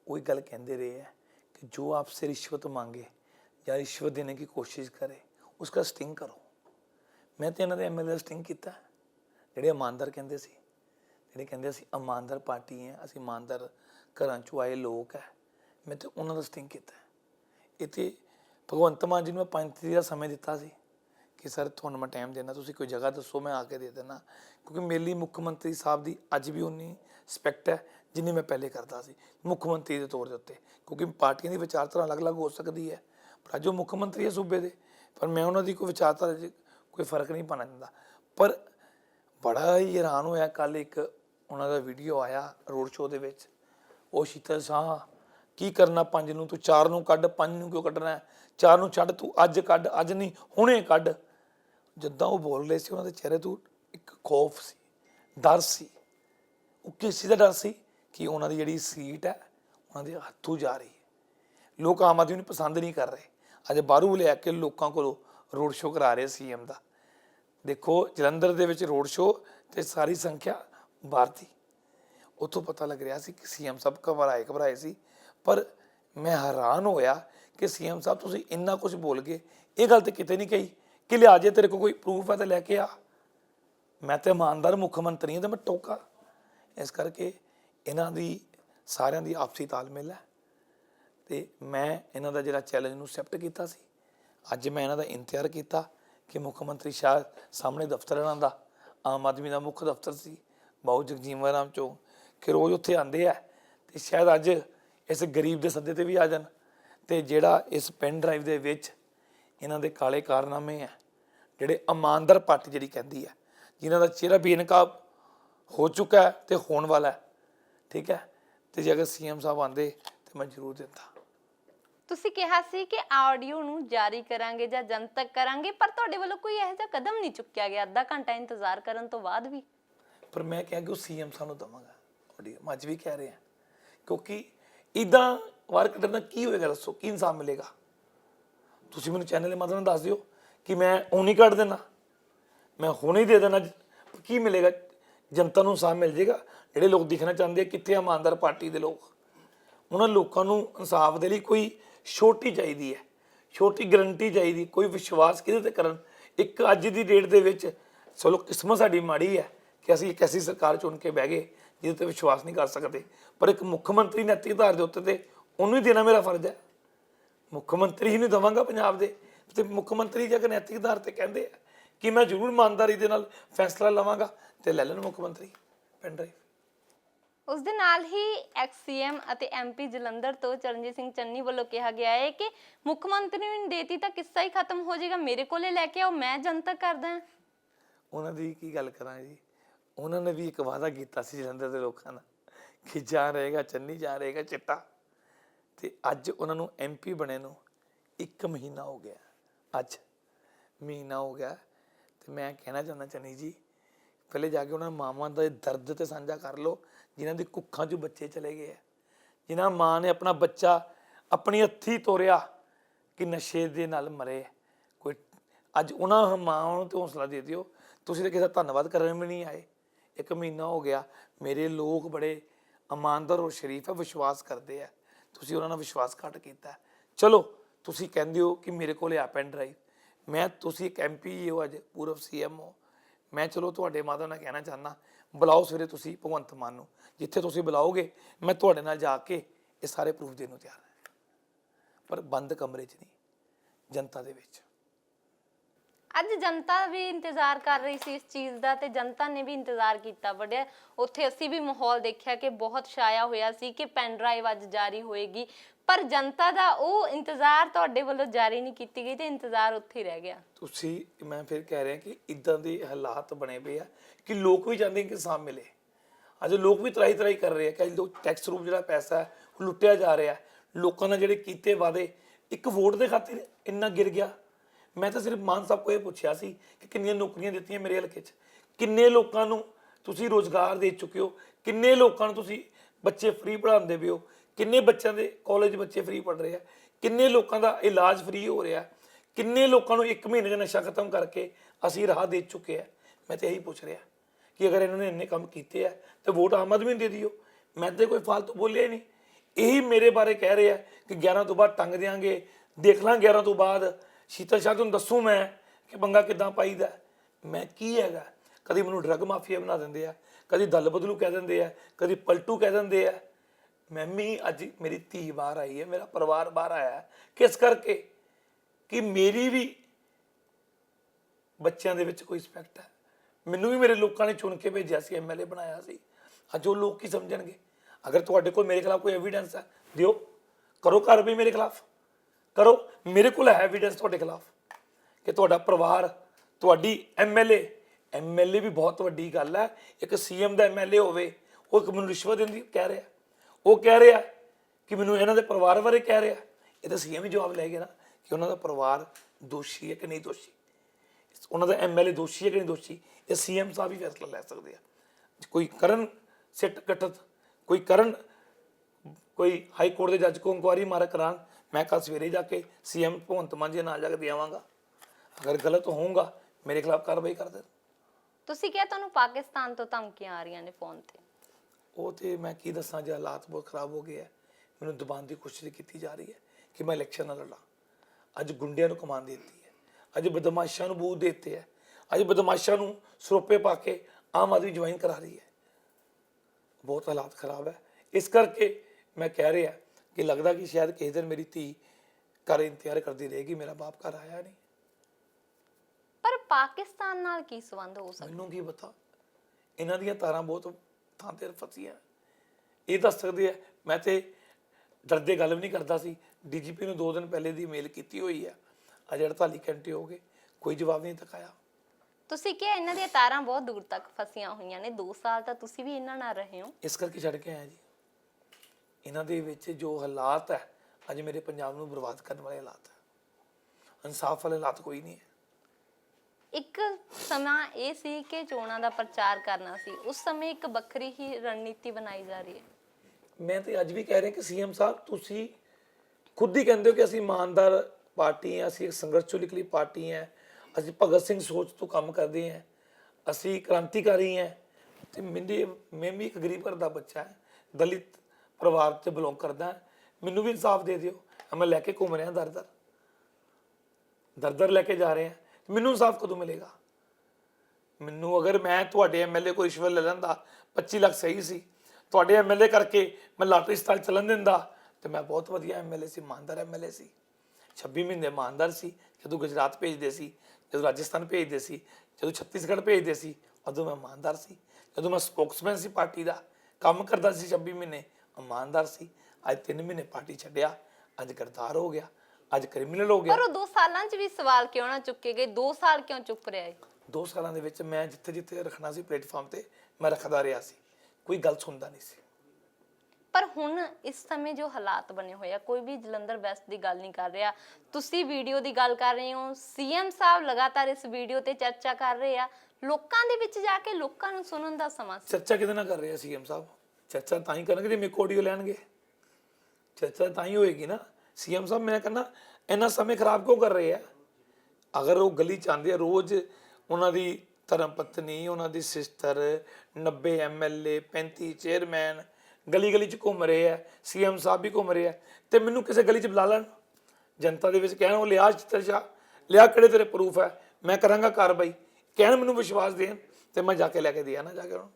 ਉਹ ਹੀ ਗੱਲ ਕਹਿੰਦੇ ਰਹੇ ਹੈ ਕਿ ਜੋ ਆਪਸੇ ਰਿਸ਼ਵਤ ਮੰਗੇ ਜਾਂ ਰਿਸ਼ਵਤ ਦੇਣ ਦੀ ਕੋਸ਼ਿਸ਼ ਕਰੇ ਉਸ ਉਸਕਾ ਸਟਿੰਗ ਕਰੋ। ਮੈਂ ਤੇ ਇਹਨਾਂ ਦੇ ਐਮਐਲਏ ਸਟਿੰਗ ਕੀਤਾ। ਜਿਹੜੇ ਇਮਾਨਦਾਰ ਕਹਿੰਦੇ ਸੀ ਜਿਹੜੇ ਕਹਿੰਦੇ ਅਸੀਂ ਇਮਾਨਦਾਰ ਪਾਰਟੀ ਹੈ, ਅਸੀਂ ਇਮਾਨਦਾਰ ਘਰਾਂ ਚੋਂ ਆਏ ਲੋਕ ਹੈ, ਮੈਂ ਤੇ ਉਹਨਾਂ ਦਾ ਸਟਿੰਗ ਕੀਤਾ ਇਹ ਭਗਵੰਤ ਮਾਨ ਜੀ ਨੂੰ ਮੈਂ ਪੰਜ ਤਰੀਕ ਦਾ ਸਮੇਂ ਦਿੱਤਾ ਸੀ ਕਿ ਸਰ ਤੁਹਾਨੂੰ ਮੈਂ ਟਾਈਮ ਦੇਣਾ, ਤੁਸੀਂ ਕੋਈ ਜਗ੍ਹਾ ਦੱਸੋ, ਮੈਂ ਆ ਕੇ ਦੇ ਦੇਣਾ। ਕਿਉਂਕਿ ਮੇਰੇ ਲਈ ਮੁੱਖ ਮੰਤਰੀ ਸਾਹਿਬ ਦੀ ਅੱਜ ਵੀ ਉਨੀ ਰਿਸਪੈਕਟ ਹੈ, ਜਿੰਨੀ ਮੈਂ ਪਹਿਲੇ ਕਰਦਾ ਸੀ, ਮੁੱਖ ਮੰਤਰੀ ਦੇ ਤੌਰ ਦੇ ਉੱਤੇ। ਕਿਉਂਕਿ ਪਾਰਟੀਆਂ ਦੀ ਵਿਚਾਰਧਾਰਾ ਅਲੱਗ-ਅਲੱਗ ਹੋ ਸਕਦੀ ਹੈ, ਪਰ ਅੱਜ ਉਹ ਮੁੱਖ ਮੰਤਰੀ ਹੈ ਸੂਬੇ ਦੇ, ਪਰ ਮੈਂ ਉਹਨਾਂ ਦੀ ਕੋਈ ਵਿਚਾਰਧਾਰਾ 'ਚ ਕੋਈ ਫ਼ਰਕ ਨਹੀਂ ਪਾਉਣਾ ਚਾਹੁੰਦਾ। ਪਰ ਬੜਾ ਹੀ ਹੈਰਾਨ ਹੋਇਆ ਕੱਲ ਇੱਕ ਉਹਨਾਂ ਦਾ ਵੀਡੀਓ ਆਇਆ ਰੋਡ ਸ਼ੋਅ ਦੇ ਵਿੱਚ। ਉਹ ਸ਼ੀਤਲ ਸਾਹ ਕੀ ਕਰਨਾ ਪੰਜ ਨੂੰ? ਤੂੰ ਚਾਰ ਨੂੰ ਕੱਢ, ਪੰਜ ਨੂੰ ਕਿਉਂ ਕੱਢਣਾ ਹੈ? ਚਾਰ ਨੂੰ ਛੱਡ, ਤੂੰ ਅੱਜ ਕੱਢ, ਅੱਜ ਨਹੀਂ, ਹੁਣੇ ਕੱਢ। ਜਿੱਦਾਂ ਉਹ ਬੋਲ ਰਹੇ ਸੀ, ਉਹਨਾਂ ਦੇ ਚਿਹਰੇ ਤੋਂ ਇੱਕ ਖੌਫ ਸੀ, ਡਰ ਸੀ। ਉਹ ਕਿਸੇ ਦਾ ਡਰ ਸੀ? ਕਿ ਉਹਨਾਂ ਦੀ ਜਿਹੜੀ ਸੀਟ ਹੈ, ਉਹਨਾਂ ਦੇ ਹੱਥੋਂ ਜਾ ਰਹੀ ਹੈ। ਲੋਕ ਆਮ ਆਦਮੀ ਨੂੰ ਪਸੰਦ ਨਹੀਂ ਕਰ ਰਹੇ। ਅੱਜ ਬਾਹਰੋਂ ਲਿਆ ਕੇ ਲੋਕਾਂ ਕੋਲੋਂ ਰੋਡ ਸ਼ੋਅ ਕਰਾ ਰਹੇ ਸੀਐਮ ਦਾ। ਦੇਖੋ, ਜਲੰਧਰ ਦੇ ਵਿੱਚ ਰੋਡ ਸ਼ੋਅ ਤੇ ਸਾਰੀ ਸੰਖਿਆ ਭਾਰਤੀ ਉੱਥੋਂ ਪਤਾ ਲੱਗ ਰਿਹਾ ਸੀ ਕਿ ਸੀਐਮ ਸਾਹਿਬ ਘਬਰਾਏ ਘਬਰਾਏ ਸੀ, ਪਰ ਮੈਂ ਹੈਰਾਨ ਹੋਇਆ ਕਿ ਸੀਐਮ ਸਾਹਿਬ ਤੁਸੀਂ ਇੰਨਾ ਕੁਝ ਬੋਲ ਗਏ। ਇਹ ਗੱਲ ਤੇ ਕਿਤੇ ਨਹੀਂ ਕਹੀ ਕਿ ਲਿਆ ਜੇ ਤੇਰੇ ਕੋਲ ਕੋਈ ਪ੍ਰੂਫ ਹੈ ਤਾਂ ਲੈ ਕੇ ਆ। ਮੈਂ ਤੇ ਇਮਾਨਦਾਰ ਮੁੱਖ ਮੰਤਰੀ ਹਾਂ ਤੇ ਮੈਂ ਟੋਕਾ। ਇਸ ਕਰਕੇ ਇਹਨਾਂ ਦੀ, ਸਾਰਿਆਂ ਦੀ ਆਪਸੀ ਤਾਲਮੇਲ ਹੈ। ਤੇ ਮੈਂ ਇਹਨਾਂ ਦਾ ਜਿਹੜਾ ਚੈਲੰਜ ਨੂੰ ਐਕਸੈਪਟ ਕੀਤਾ ਸੀ, ਅੱਜ ਮੈਂ ਇਹਨਾਂ ਦਾ ਇੰਤਜ਼ਾਰ ਕੀਤਾ ਕਿ ਮੁੱਖ ਮੰਤਰੀ ਸ਼ਾਹ ਸਾਹਮਣੇ ਦਫ਼ਤਰ ਇਹਨਾਂ ਦਾ, ਆਮ ਆਦਮੀ ਦਾ ਮੁੱਖ ਦਫ਼ਤਰ ਸੀ। ਬਾਉ ਜਗਜੀਵਨ ਰਾਮ ਚੌਂਕ। ਕਿ ਰੋਜ਼ ਉੱਥੇ ਆਉਂਦੇ ਆ, ਤੇ ਸ਼ਾਇਦ ਅੱਜ ਇਸ ਗਰੀਬ ਦੇ ਸੱਦੇ ਤੇ ਵੀ ਆ ਜਾਣ। ਤੇ ਜਿਹੜਾ ਇਸ ਪੈਨ ਡਰਾਈਵ ਦੇ ਵਿੱਚ ਇਹਨਾਂ ਦੇ ਕਾਲੇ ਕਾਰਨਾਮੇ ਆ, ਜਿਹੜੇ ਇਮਾਨਦਾਰ ਪਾਰਟੀ ਜਿਹੜੀ ਕਹਿੰਦੀ ਹੈ ਜਿਨ੍ਹਾਂ ਦਾ ਚਿਹਰਾ ਬੇਨਕਾਬ ਹੋ ਚੁੱਕਾ ਹੈ ਤੇ ਹੋਣ ਵਾਲਾ ਹੈ। ਠੀਕ ਹੈ? ਤੇ ਜੇ ਅਗਰ ਸੀਐਮ ਸਾਹਿਬ ਆਂਦੇ ਤੇ ਮੈਂ ਜ਼ਰੂਰ ਦਿੰਦਾ। ਤੁਸੀਂ ਕਿਹਾ ਸੀ ਕਿ ਆਡੀਓ ਨੂੰ ਜਾਰੀ ਕਰਾਂਗੇ ਜਾਂ ਜਨਤਕ ਕਰਾਂਗੇ, ਪਰ ਤੁਹਾਡੇ ਵੱਲੋਂ ਕੋਈ ਇਹੋ ਜਿਹਾ ਕਦਮ ਨਹੀਂ ਚੁੱਕਿਆ ਗਿਆ। ਅੱਧਾ ਘੰਟਾ ਇੰਤਜ਼ਾਰ ਕਰਨ ਤੋਂ ਬਾਅਦ ਵੀ। ਪਰ ਮੈਂ ਕਿਹਾ ਕਿ ਉਹ ਸੀਐਮ ਸਾਨੂੰ ਦਵਾਂਗਾ। ਤੁਹਾਡੀ ਮੈਂ ਅੱਜ ਵੀ ਕਹਿ ਰਿਹਾ ਕਿਉਂਕਿ ਇਦਾਂ ਵਾਰ ਕੱਢਣ ਨਾਲ ਕੀ ਹੋਏਗਾ ਦੱਸੋ? ਕੀ ਇਨਸਾਫ ਮਿਲੇਗਾ? ਤੁਸੀਂ ਮੈਨੂੰ ਚੈਨਲ ਦੇ ਮਾਧਿਅਮ ਨਾਲ ਦੱਸ ਦਿਓ ਕਿ ਮੈਂ ਹੁਣ ਹੀ ਕੱਢ ਦੇਣਾ। ਮੈਂ ਹੁਣੇ ਹੀ ਦੇ ਦੇਣਾ। ਕੀ ਮਿਲੇਗਾ? ਜਨਤਾ ਨੂੰ ਇਨਸਾਫ ਮਿਲ ਜਾਏਗਾ। ਜਿਹੜੇ ਲੋਕ ਦਿਖਣਾ ਚਾਹੁੰਦੇ ਆ, ਕਿੱਥੇ ਇਮਾਨਦਾਰ ਪਾਰਟੀ ਦੇ ਲੋਕ? ਉਹਨਾਂ ਲੋਕਾਂ ਨੂੰ ਇਨਸਾਫ ਦੇ ਲਈ ਕੋਈ ਛੋਟੀ ਚਾਹੀਦੀ ਹੈ। ਛੋਟੀ ਗਰੰਟੀ ਚਾਹੀਦੀ। ਕੋਈ ਵਿਸ਼ਵਾਸ ਕਿਹਦੇ ਤੇ ਕਰਨ? ਇੱਕ ਅੱਜ ਦੀ ਡੇਟ ਦੇ ਵਿੱਚ ਚਲੋ ਕਿਸਮਤ ਸਾਡੀ ਮਾੜੀ ਹੈ। ਕਿ ਅਸੀਂ ਇੱਕ ਐਸੀ ਸਰਕਾਰ ਚੁਣ ਕੇ ਬਹਿ ਗਏ ਜਿਹਦੇ ਤੇ ਵਿਸ਼ਵਾਸ ਨਹੀਂ ਕਰ ਸਕਦੇ। ਪਰ ਇੱਕ ਮੁੱਖ ਮੰਤਰੀ ਨੈਤਿਕ ਆਧਾਰ ਦੇ ਉੱਤੇ ਤੇ ਉਹਨੂੰ ਹੀ ਦੇਣਾ ਮੇਰਾ ਫਰਜ਼ ਹੈ। ਮੁੱਖ ਮੰਤਰੀ ਹੀ ਨਹੀਂ ਦਵਾਂਗਾ ਪੰਜਾਬ ਦੇ। ਤੇ ਮੁੱਖ ਮੰਤਰੀ ਜੇ ਨੈਤਿਕ ਆਧਾਰ ਤੇ ਕਹਿੰਦੇ ਆ ਕਿ ਮੈਂ ਜ਼ਰੂਰ ਇਮਾਨਦਾਰੀ ਦੇ ਨਾਲ ਫੈਸਲਾ ਲਵਾਂਗਾ ਤੇ ਲੈ ਲੈਣ ਮੁੱਖ ਮੰਤਰੀ। Pen drive. ਉਸ ਦੇ ਨਾਲ ਹੀ ਐਕਸੀਐਮ ਅਤੇ ਐਮਪੀ ਜਲੰਧਰ ਤੋਂ ਚਰਨਜੀਤ ਸਿੰਘ ਚੰਨੀ ਵੱਲੋਂ ਕਿਹਾ ਗਿਆ ਹੈ ਕਿ ਮੁੱਖ ਮੰਤਰੀ ਨੂੰ ਦੇਤੀ ਤਾਂ ਕਿੱਸਾ ਹੀ ਖਤਮ ਹੋ ਜਾਏਗਾ। ਮੇਰੇ ਕੋਲੇ ਲੈ ਕੇ ਆਓ ਮੈਂ ਜਨਤਕ ਕਰਦਾ ਉਹਨਾਂ ਦੀ ਕੀ ਗੱਲ ਕਰਾਂ ਜੀ? ਉਹਨਾਂ ਨੇ ਵੀ ਇੱਕ ਵਾਅਦਾ ਕੀਤਾ ਸੀ ਜਲੰਧਰ ਦੇ ਲੋਕਾਂ ਨਾਲ ਕਿ ਜਾਂ ਰਹੇਗਾ ਚੰਨੀ, ਜਾ ਰਹੇਗਾ ਚਿੱਟਾ। ਤੇ ਅੱਜ ਉਹਨਾਂ ਨੂੰ ਐਮਪੀ ਬਣੇ ਨੂੰ 1 ਮਹੀਨਾ ਹੋ ਗਿਆ। ਅੱਜ ਮਹੀਨਾ ਹੋ ਗਿਆ ਤੇ ਮੈਂ ਕਹਿਣਾ ਚਾਹੁੰਦਾ ਚੰਨੀ ਜੀ, ਪਹਿਲੇ ਜਾ ਕੇ ਉਹਨਾਂ ਮਾਵਾਂ ਦਾ ਦਰਦ ਤੇ ਸਾਂਝਾ ਕਰ ਲਓ, ਜਿਨ੍ਹਾਂ ਦੀ ਕੁੱਖਾਂ 'ਚ ਬੱਚੇ ਚਲੇ ਗਏ ਆ। ਜਿਨ੍ਹਾਂ ਮਾਂ ਨੇ ਆਪਣਾ ਬੱਚਾ ਆਪਣੀ ਹੱਥੀ ਤੋਰਿਆ ਕਿ ਨਸ਼ੇ ਦੇ ਨਾਲ ਮਰੇ। ਕੋਈ ਅੱਜ ਉਹਨਾਂ ਮਾਂ ਨੂੰ ਤੇ ਹੌਸਲਾ ਦੇ ਦਿਓ। ਤੁਸੀਂ ਤਾਂ ਕਿਸੇ ਦਾ ਧੰਨਵਾਦ ਕਰਨ ਵੀ ਨਹੀਂ ਆਏ। ਇੱਕ ਮਹੀਨਾ ਹੋ ਗਿਆ, ਮੇਰੇ ਲੋਕ ਬੜੇ ਇਮਾਨਦਾਰ ਔਰ ਸ਼ਰੀਫ ਹੈ, ਵਿਸ਼ਵਾਸ ਕਰਦੇ ਆ। ਤੁਸੀਂ ਉਹਨਾਂ ਨਾਲ ਵਿਸ਼ਵਾਸ ਘੱਟ ਕੀਤਾ। ਚਲੋ, ਤੁਸੀਂ ਕਹਿੰਦੇ ਹੋ ਕਿ ਮੇਰੇ ਕੋਲ ਆ ਪੈਨ ਡਰਾਈਵ ਮੈਂ, ਤੁਸੀਂ ਇੱਕ ਐਮਪੀ ਹੋ ਅੱਜ, ਪੂਰਵ ਸੀਐਮ ਹੋ। ਮੈਂ, ਚਲੋ, ਤੁਹਾਡੇ ਮਾਧਵ ਨਾਲ ਕਹਿਣਾ ਚਾਹੁੰਦਾ, ਬੁਲਾਓ ਸਵੇਰੇ ਤੁਸੀਂ ਭਗਵੰਤ ਮਾਨ ਨੂੰ। ਜਿੱਥੇ ਤੁਸੀਂ ਬੁਲਾਓਗੇ, ਮੈਂ ਤੁਹਾਡੇ ਨਾਲ ਜਾ ਕੇ ਇਹ ਸਾਰੇ ਪ੍ਰੂਫ ਦੇਣ ਨੂੰ ਤਿਆਰ ਹਾਂ। ਪਰ ਬੰਦ ਕਮਰੇ 'ਚ ਨਹੀਂ, ਜਨਤਾ ਦੇ ਵਿੱਚ। ਅੱਜ ਜਨਤਾ ਵੀ ਇੰਤਜ਼ਾਰ ਕਰ ਰਹੀ ਸੀ ਇਸ ਚੀਜ਼ ਦਾ ਤੇ ਜਨਤਾ ਨੇ ਵੀ ਇੰਤਜ਼ਾਰ ਕੀਤਾ ਬੜਿਆ ਉੱਥੇ ਅਸੀਂ ਵੀ ਮਾਹੌਲ ਦੇਖਿਆ ਕਿ ਬਹੁਤ ਛਾਇਆ ਹੋਇਆ ਸੀ ਕਿ ਪੈਨ ਡਰਾਈਵ ਅੱਜ ਜਾਰੀ ਹੋਏਗੀ। ਪਰ ਜਨਤਾ ਦਾ ਉਹ ਇੰਤਜ਼ਾਰ ਤੁਹਾਡੇ ਵੱਲੋਂ ਜਾਰੀ ਨਹੀਂ ਕੀਤੀ ਗਈ ਤੇ ਇੰਤਜ਼ਾਰ ਉੱਥੇ ਹੀ ਰਹਿ ਗਿਆ। ਤੁਸੀਂ, ਮੈਂ ਫਿਰ ਕਹਿ ਰਿਹਾ ਕਿ ਇਦਾਂ ਦੇ ਹਾਲਾਤ ਬਣੇ ਪਏ ਆ ਕਿ ਲੋਕ ਵੀ ਚਾਹੁੰਦੇ ਕਿ ਇਨਸਾਫ ਮਿਲੇ। ਅੱਜ ਲੋਕ ਵੀ ਤਰਾਈ ਤਰਾਈ ਕਰ ਰਹੇ ਆ ਕਿ ਲੋਕ ਟੈਕਸ ਰੂਪ ਜਿਹੜਾ ਪੈਸਾ ਹੈ ਉਹ ਲੁੱਟਿਆ ਜਾ ਰਿਹਾ। ਲੋਕਾਂ ਨੇ ਜਿਹੜੇ ਕੀਤੇ ਵਾਅਦੇ, ਇੱਕ ਵੋਟ ਦੇ ਖਾਤਰ ਇੰਨਾ ਗਿਰ ਗਿਆ। ਮੈਂ ਤਾਂ ਸਿਰਫ ਮਾਨ ਸਾਹਿਬ ਕੋਲ ਇਹ ਪੁੱਛਿਆ ਸੀ ਕਿ ਕਿੰਨੀਆਂ ਨੌਕਰੀਆਂ ਦਿੱਤੀਆਂ ਮੇਰੇ ਹਲਕੇ 'ਚ? ਕਿੰਨੇ ਲੋਕਾਂ ਨੂੰ ਤੁਸੀਂ ਰੋਜ਼ਗਾਰ ਦੇ ਚੁੱਕੇ ਹੋ? ਕਿੰਨੇ ਲੋਕਾਂ ਨੂੰ ਤੁਸੀਂ ਬੱਚੇ ਫ੍ਰੀ ਪੜ੍ਹਾਉਂਦੇ ਪਏ ਹੋ? ਕਿੰਨੇ ਬੱਚਿਆਂ ਦੇ ਕਾਲਜ ਬੱਚੇ ਫ੍ਰੀ ਪੜ੍ਹ ਰਹੇ ਆ? ਕਿੰਨੇ ਲੋਕਾਂ ਦਾ ਇਲਾਜ ਫ੍ਰੀ ਹੋ ਰਿਹਾ? ਕਿੰਨੇ ਲੋਕਾਂ ਨੂੰ 1 ਮਹੀਨੇ ਦਾ ਨਸ਼ਾ ਖਤਮ ਕਰਕੇ ਅਸੀਂ ਰਾਹ ਦੇ ਚੁੱਕੇ ਆ? ਮੈਂ ਤੇ ਇਹੀ ਪੁੱਛ ਰਿਹਾ ਕਿ ਅਗਰ ਇਹਨਾਂ ਨੇ ਇੰਨੇ ਕੰਮ ਕੀਤੇ ਆ, ਤੇ ਵੋਟ ਆਮ ਆਦਮੀ ਨੂੰ ਦੇ ਦਿਓ। ਮੈਂ ਤੇ ਕੋਈ ਫालतू ਬੋਲਿਆ ਹੀ ਨਹੀਂ। ਇਹੀ ਮੇਰੇ ਬਾਰੇ ਕਹਿ ਰਹੇ ਆ ਕਿ 11 ਤੋਂ ਬਾਅਦ ਟੰਗ ਦਿਆਂਗੇ, ਦੇਖ ਲਾਂ 11 ਤੋਂ ਬਾਅਦ ਸ਼ੀਤਲ ਸ਼ਾਹ ਤੁਹਾਨੂੰ ਦੱਸੂ ਮੈਂ ਕਿ ਬੰਗਾ ਕਿਦਾਂ ਪਾਈਦਾ। ਮੈਂ ਕੀ ਹੈਗਾ? ਕਦੀ ਮੈਨੂੰ ਡਰੱਗ ਮਾਫੀਆ ਬਣਾ ਦਿੰਦੇ ਆ, ਕਦੀ ਦਲ ਬਦਲੂ ਕਹਿ ਦਿੰਦੇ ਆ, ਕਦੀ ਪਲਟੂ ਕਹਿ ਦਿੰਦੇ ਆ। ਮੈਂ ਵੀ ਅੱਜ ਮੇਰੀ ਧੀ ਬਾਹਰ ਆਈ ਹੈ, ਮੇਰਾ ਪਰਿਵਾਰ ਬਾਹਰ ਆਇਆ ਕਿਸ ਕਰਕੇ? ਕਿ ਮੇਰੀ ਵੀ ਬੱਚਿਆਂ ਦੇ ਵਿੱਚ ਕੋਈ ਰਿਸਪੈਕਟ ਹੈ। ਮੈਨੂੰ ਵੀ ਮੇਰੇ ਲੋਕਾਂ ਨੇ ਚੁਣ ਕੇ ਭੇਜਿਆ ਸੀ ਐਮਐਲਏ ਬਣਾਇਆ ਸੀ। ਅੱਜ ਉਹ ਲੋਕ ਕੀ ਸਮਝਣਗੇ? ਅਗਰ ਤੁਹਾਡੇ ਕੋਲ ਮੇਰੇ ਖਿਲਾਫ ਕੋਈ ਐਵੀਡੈਂਸ ਹੈ, ਦਿਓ। ਕਰੋ ਕਾਰਵਾਈ ਮੇਰੇ ਖਿਲਾਫ। ਕਰੋ। ਮੇਰੇ ਕੋਲ ਹੈ ਐਵੀਡੈਂਸ ਤੁਹਾਡੇ ਖਿਲਾਫ ਕਿ ਤੁਹਾਡਾ ਪਰਿਵਾਰ, ਤੁਹਾਡੀ ਐਮਐਲਏ ਐਮਐਲਏ ਵੀ ਬਹੁਤ ਵੱਡੀ ਗੱਲ ਹੈ। ਇੱਕ ਸੀਐਮ ਦਾ ਐਮਐਲਏ ਹੋਵੇ, ਉਹ ਇੱਕ ਮੈਨੂੰ ਰਿਸ਼ਵਤ ਦਿੰਦੀ ਕਹਿ ਰਿਹਾ। ਉਹ ਕਹਿ ਰਿਹਾ ਕਿ ਮੈਨੂੰ ਇਹਨਾਂ ਦੇ ਪਰਿਵਾਰ ਬਾਰੇ ਕਹਿ ਰਿਹਾ। ਇਹ ਤਾਂ ਸੀਐਮ ਹੀ ਜਵਾਬ ਲੈ ਗਿਆ ਨਾ ਕਿ ਉਹਨਾਂ ਦਾ ਪਰਿਵਾਰ ਦੋਸ਼ੀ ਹੈ ਕਿ ਨਹੀਂ ਦੋਸ਼ੀ। ਉਹਨਾਂ ਦਾ ਐਮਐਲਏ ਦੋਸ਼ੀ ਹੈ ਕਿ ਨਹੀਂ ਦੋਸ਼ੀ, ਇਹ ਸੀਐਮ ਸਾਹਿਬ ਹੀ ਫੈਸਲਾ ਲੈ ਸਕਦੇ ਆ। ਕੋਈ ਕਰਨ ਸਿੱਟ ਗਠਤ, ਕੋਈ ਕਰਨ, ਕੋਈ ਹਾਈ ਕੋਰਟ ਦੇ ਜੱਜ ਕੋ ਇਨਕੁਆਰੀ ਮਾਰਾ ਕਰਾਉਣ ਮੈਂ ਕੱਲ ਸਵੇਰੇ ਜਾ ਕੇ ਸੀਐਮ ਭਗਵੰਤ ਮਾਨ ਜੀ ਨਾਲ ਜਾ ਕੇ ਦੇ ਆਵਾਂਗਾ। ਅਗਰ ਗਲਤ ਹੋਊਗਾ ਮੇਰੇ ਖਿਲਾਫ ਕਾਰਵਾਈ ਕਰ ਦੇਣ। ਤੁਸੀਂ ਕਿਹਾ ਤੁਹਾਨੂੰ ਪਾਕਿਸਤਾਨ ਤੋਂ ਧਮਕੀਆਂ ਆ ਰਹੀਆਂ ਨੇ ਫੋਨ ਤੇ। ਉਹ ਤੇ ਮੈਂ ਕੀ ਦੱਸਾਂ ਜੇ ਹਾਲਾਤ ਬਹੁਤ ਖਰਾਬ ਹੋ ਗਏ ਹੈ ਮੈਨੂੰ ਦਬਾਉਣ ਦੀ ਕੋਸ਼ਿਸ਼ ਕੀਤੀ ਜਾ ਰਹੀ ਹੈ ਕਿ ਮੈਂ ਇਲੈਕਸ਼ਨ ਨਾ ਲੜਾਂ। ਅੱਜ ਗੁੰਡਿਆਂ ਨੂੰ ਕਮਾਨ ਦੇ ਦਿੱਤੀ ਹੈ। ਅੱਜ ਬਦਮਾਸ਼ਾਂ ਨੂੰ ਬੂਥ ਦੇ ਦਿੱਤੇ ਹੈ। ਅੱਜ ਬਦਮਾਸ਼ਾਂ ਨੂੰ ਸਰੋਪੇ ਪਾ ਕੇ ਆਮ ਆਦਮੀ ਜੁਆਇਨ ਕਰਾ ਰਹੀ ਹੈ। ਬਹੁਤ ਹਾਲਾਤ ਖਰਾਬ ਹੈ। ਇਸ ਕਰਕੇ ਮੈਂ ਕਹਿ ਰਿਹਾ ਕਿ ਲੱਗਦਾ ਕਿ ਸ਼ਾਇਦ ਕਿਸੇ ਦਿਨ ਮੇਰੀ ਧੀ ਘਰ ਇੰਤਜ਼ਾਰ ਕਰਦੀ ਰਹੇਗੀ ਮੇਰਾ ਬਾਪ ਘਰ ਆਇਆ ਨਹੀਂ। ਪਰ ਪਾਕਿਸਤਾਨ ਨਾਲ ਕੀ ਸੰਬੰਧ ਹੋ ਸਕਦਾ? ਮੈਨੂੰ ਕੀ ਪਤਾ? ਇਹਨਾਂ ਦੀਆਂ ਤਾਰਾਂ ਬਹੁਤ ਥਾਂ ਤੇ ਫਸੀਆਂ। ਇਹ ਦੱਸ ਸਕਦੇ ਆ ਮੈਂ ਤੇ ਡਰਦੇ ਗੱਲ ਵੀ ਨਹੀਂ ਕਰਦਾ ਸੀ। ਡੀਜੀਪੀ ਨੂੰ 2 ਦਿਨ ਪਹਿਲੇ ਦੀ ਮੇਲ ਕੀਤੀ ਹੋਈ ਆ। ਅਜੇ 48 ਘੰਟੇ ਹੋ ਗਏ ਕੋਈ ਜਵਾਬ ਨਹੀਂ ਤੱਕ ਆਇਆ। ਤੁਸੀਂ ਕਿਹਾ ਇਹਨਾਂ ਦੀਆਂ ਤਾਰਾਂ ਬਹੁਤ ਦੂਰ ਤੱਕ ਫਸੀਆਂ ਹੋਈਆਂ ਨੇ 2 ਸਾਲ ਤਾਂ ਤੁਸੀਂ ਵੀ ਇਹਨਾਂ ਨਾਲ ਰਹੇ ਹੋ। ਇਸ ਕਰਕੇ ਛੱਡ ਕੇ ਆਇਆ ਜੀ। ਇਹਨਾਂ ਦੇ ਵਿੱਚ ਜੋ ਹਾਲਾਤ ਹੈ ਅੱਜ ਮੇਰੇ ਪੰਜਾਬ ਨੂੰ ਬਰਬਾਦ ਕਰਨ ਵਾਲੇ ਹਾਲਾਤ ਹੈ। ਇਨਸਾਫ ਵਾਲੇ ਹਾਲਾਤ ਕੋਈ ਨਹੀਂ ਹੈ। ਇੱਕ ਸਮਾਂ ਇਹ ਸੀ ਕਿ ਚੋਣਾਂ ਦਾ ਪ੍ਰਚਾਰ ਕਰਨਾ ਸੀ। ਉਸ ਸਮੇਂ ਇੱਕ ਵੱਖਰੀ ਹੀ ਰਣਨੀਤੀ ਬਣਾਈ ਜਾ ਰਹੀ ਹੈ। ਮੈਂ ਤੇ ਅੱਜ ਵੀ ਕਹਿ ਰਿਹਾ ਕਿ ਸੀਐਮ ਸਾਹਿਬ ਤੁਸੀਂ ਖੁਦ ਹੀ ਕਹਿੰਦੇ ਹੋ ਕਿ ਅਸੀਂ ਇਮਾਨਦਾਰ ਪਾਰਟੀ ਹਾਂ ਅਸੀਂ ਇੱਕ ਸੰਘਰਸ਼ਸ਼ੀਲ ਲਈ ਪਾਰਟੀ ਹਾਂ ਅਸੀਂ ਭਗਤ ਸਿੰਘ ਸੋਚ ਤੋਂ ਕੰਮ ਕਰਦੇ ਹਾਂ ਅਸੀਂ ਕ੍ਰਾਂਤੀਕਾਰੀ ਹਾਂ। ਤੇ ਮੈਂ ਵੀ ਇੱਕ ਗਰੀਬ ਘਰ ਦਾ ਬੱਚਾ ਹਾਂ। ਦਲਿਤ ਪਰਿਵਾਰ ਤੇ ਬਿਲੋਂਗ ਕਰਦਾ ਮੈਨੂੰ ਵੀ ਇਨਸਾਫ ਦੇ ਦਿਓ। ਆਹ ਮੈਂ ਲੈ ਕੇ ਘੁੰਮ ਰਿਹਾ ਦਰ ਦਰ। ਦਰ ਦਰ ਲੈ ਕੇ ਜਾ ਰਿਹਾ। ਮੈਨੂੰ ਇਨਸਾਫ ਕਦੋਂ ਮਿਲੇਗਾ? ਮੈਨੂੰ ਅਗਰ ਮੈਂ ਤੁਹਾਡੇ ਐਮਐਲਏ ਕੋਈ ਰਿਸ਼ਵਤ ਲੈ ਲੈਂਦਾ 25 ਲੱਖ ਸਹੀ ਸੀ। ਤੁਹਾਡੇ ਐਮਐਲਏ ਕਰਕੇ ਮੈਂ ਲਾਟਰੀ ਸਟਾਲ ਚੱਲਣ ਦਿੰਦਾ, ਤੇ ਮੈਂ ਬਹੁਤ ਵਧੀਆ ਐਮਐਲਏ ਸੀ, ਇਮਾਨਦਾਰ ਐਮਐਲਏ ਸੀ। 26 ਮਹੀਨੇ ਇਮਾਨਦਾਰ ਸੀ, ਜਦੋਂ ਗੁਜਰਾਤ ਭੇਜਦੇ ਸੀ, ਜਦੋਂ ਰਾਜਸਥਾਨ ਭੇਜਦੇ ਸੀ, ਜਦੋਂ ਛੱਤੀਸਗੜ੍ਹ ਭੇਜਦੇ ਸੀ, ਉਦੋਂ ਮੈਂ ਇਮਾਨਦਾਰ ਸੀ। ਜਦੋਂ ਮੈਂ ਸਪੋਕਸਮੈਨ ਸੀ ਪਾਰਟੀ ਦਾ, ਕੰਮ ਕਰਦਾ ਸੀ 26 ਮਹੀਨੇ ਇਮਾਨਦਾਰ ਸੀ। ਅੱਜ 3 ਮਹੀਨੇ ਪਾਰਟੀ ਛੱਡਿਆ ਅੱਜ ਗਰਦਾਰ ਹੋ ਗਿਆ ਅੱਜ ਕ੍ਰਿਮੀਨਲ ਹੋ ਗਿਆ। ਪਰ ਉਹ 2 ਸਾਲਾਂ 'ਚ ਵੀ ਸਵਾਲ ਕਿਉਂ ਨਾ ਚੁੱਕੇ ਗਏ? 2 ਸਾਲ ਕਿਉਂ ਚੁੱਪ ਰਿਹਾ ਹੈ ਦੋ ਸਾਲਾਂ ਦੇ ਵਿੱਚ ਮੈਂ ਜਿੱਥੇ ਜਿੱਥੇ ਰੱਖਣਾ ਸੀ ਪਲੇਟਫਾਰਮ ਤੇ ਮੈਂ ਰੱਖਦਾ ਰਿਹਾ ਸੀ। ਕੋਈ ਗੱਲ ਸੁਣਦਾ ਨਹੀਂ ਸੀ। ਪਰ ਹੁਣ ਇਸ ਸਮੇਂ ਜੋ ਹਾਲਾਤ ਬਣੇ ਹੋਏ ਆ ਕੋਈ ਵੀ ਜਲੰਧਰ ਵੈਸਟ ਦੀ ਗੱਲ ਨਹੀਂ ਕਰ ਰਿਹਾ। ਤੁਸੀਂ ਵੀਡੀਓ ਦੀ ਗੱਲ ਕਰ ਰਹੇ ਹੋ। ਸੀਐਮ ਸਾਹਿਬ ਲਗਾਤਾਰ ਇਸ ਵੀਡੀਓ ਤੇ ਚਰਚਾ ਕਰ ਰਹੇ ਆ। ਲੋਕਾਂ ਦੇ ਵਿੱਚ ਜਾ ਕੇ ਲੋਕਾਂ ਨੂੰ ਸੁਣਨ ਦਾ ਸਮਾਂ ਸੀ। ਚਰਚਾ ਕਿਹਦੇ ਨਾਲ ਕਰ ਰਹੇ ਆ ਸੀਐਮ ਸਾਹਿਬ? ਚਰਚਾ ਤਾਂ ਹੀ ਕਰਨਗੇ ਜੇ ਮੇਰੇ ਕੋਲ ਆਡੀਓ ਲੈਣਗੇ। ਚਰਚਾ ਤਾਂ ਹੀ ਹੋਏਗੀ ਨਾ। ਸੀਐਮ ਸਾਹਿਬ, ਮੈਂ ਕਹਿੰਦਾ, ਇੰਨਾ ਸਮੇਂ ਖਰਾਬ ਕਿਉਂ ਕਰ ਰਹੇ ਆ? ਅਗਰ ਉਹ ਗਲੀ ਚਾਹੁੰਦੇ ਆ, ਰੋਜ਼ ਉਹਨਾਂ ਦੀ ਧਰਮ ਪਤਨੀ ਉਹਨਾਂ ਦੀ ਸਿਸਟਰ 90 ਐਮਐਲਏ 35 ਚੇਅਰਮੈਨ ਗਲੀ ਗਲੀ ਚ ਘੁੰਮ ਰਹੇ ਆ, ਸੀਐਮ ਸਾਹਿਬ ਵੀ ਘੁੰਮ ਰਹੇ ਆ, ਤੇ ਮੈਨੂੰ ਕਿਸੇ ਗਲੀ ਚ ਬੁਲਾ ਲੈਣ। ਜਨਤਾ ਦੇ ਵਿੱਚ ਕਹਿਣ, ਉਹ ਲਿਆ ਚਿੱਤਰਸ਼ਾ ਲਿਆ ਕਿਹੜੇ ਤੇਰੇ ਪ੍ਰੂਫ ਹੈ ਮੈਂ ਕਰਾਂਗਾ ਕਾਰਵਾਈ। ਕਹਿਣ ਮੈਨੂੰ ਵਿਸ਼ਵਾਸ ਦੇਣ, ਤੇ ਮੈਂ ਜਾ ਕੇ ਲੈ ਕੇ ਦਿਆ ਨਾ ਜਾ ਕੇ ਉਹਨੂੰ।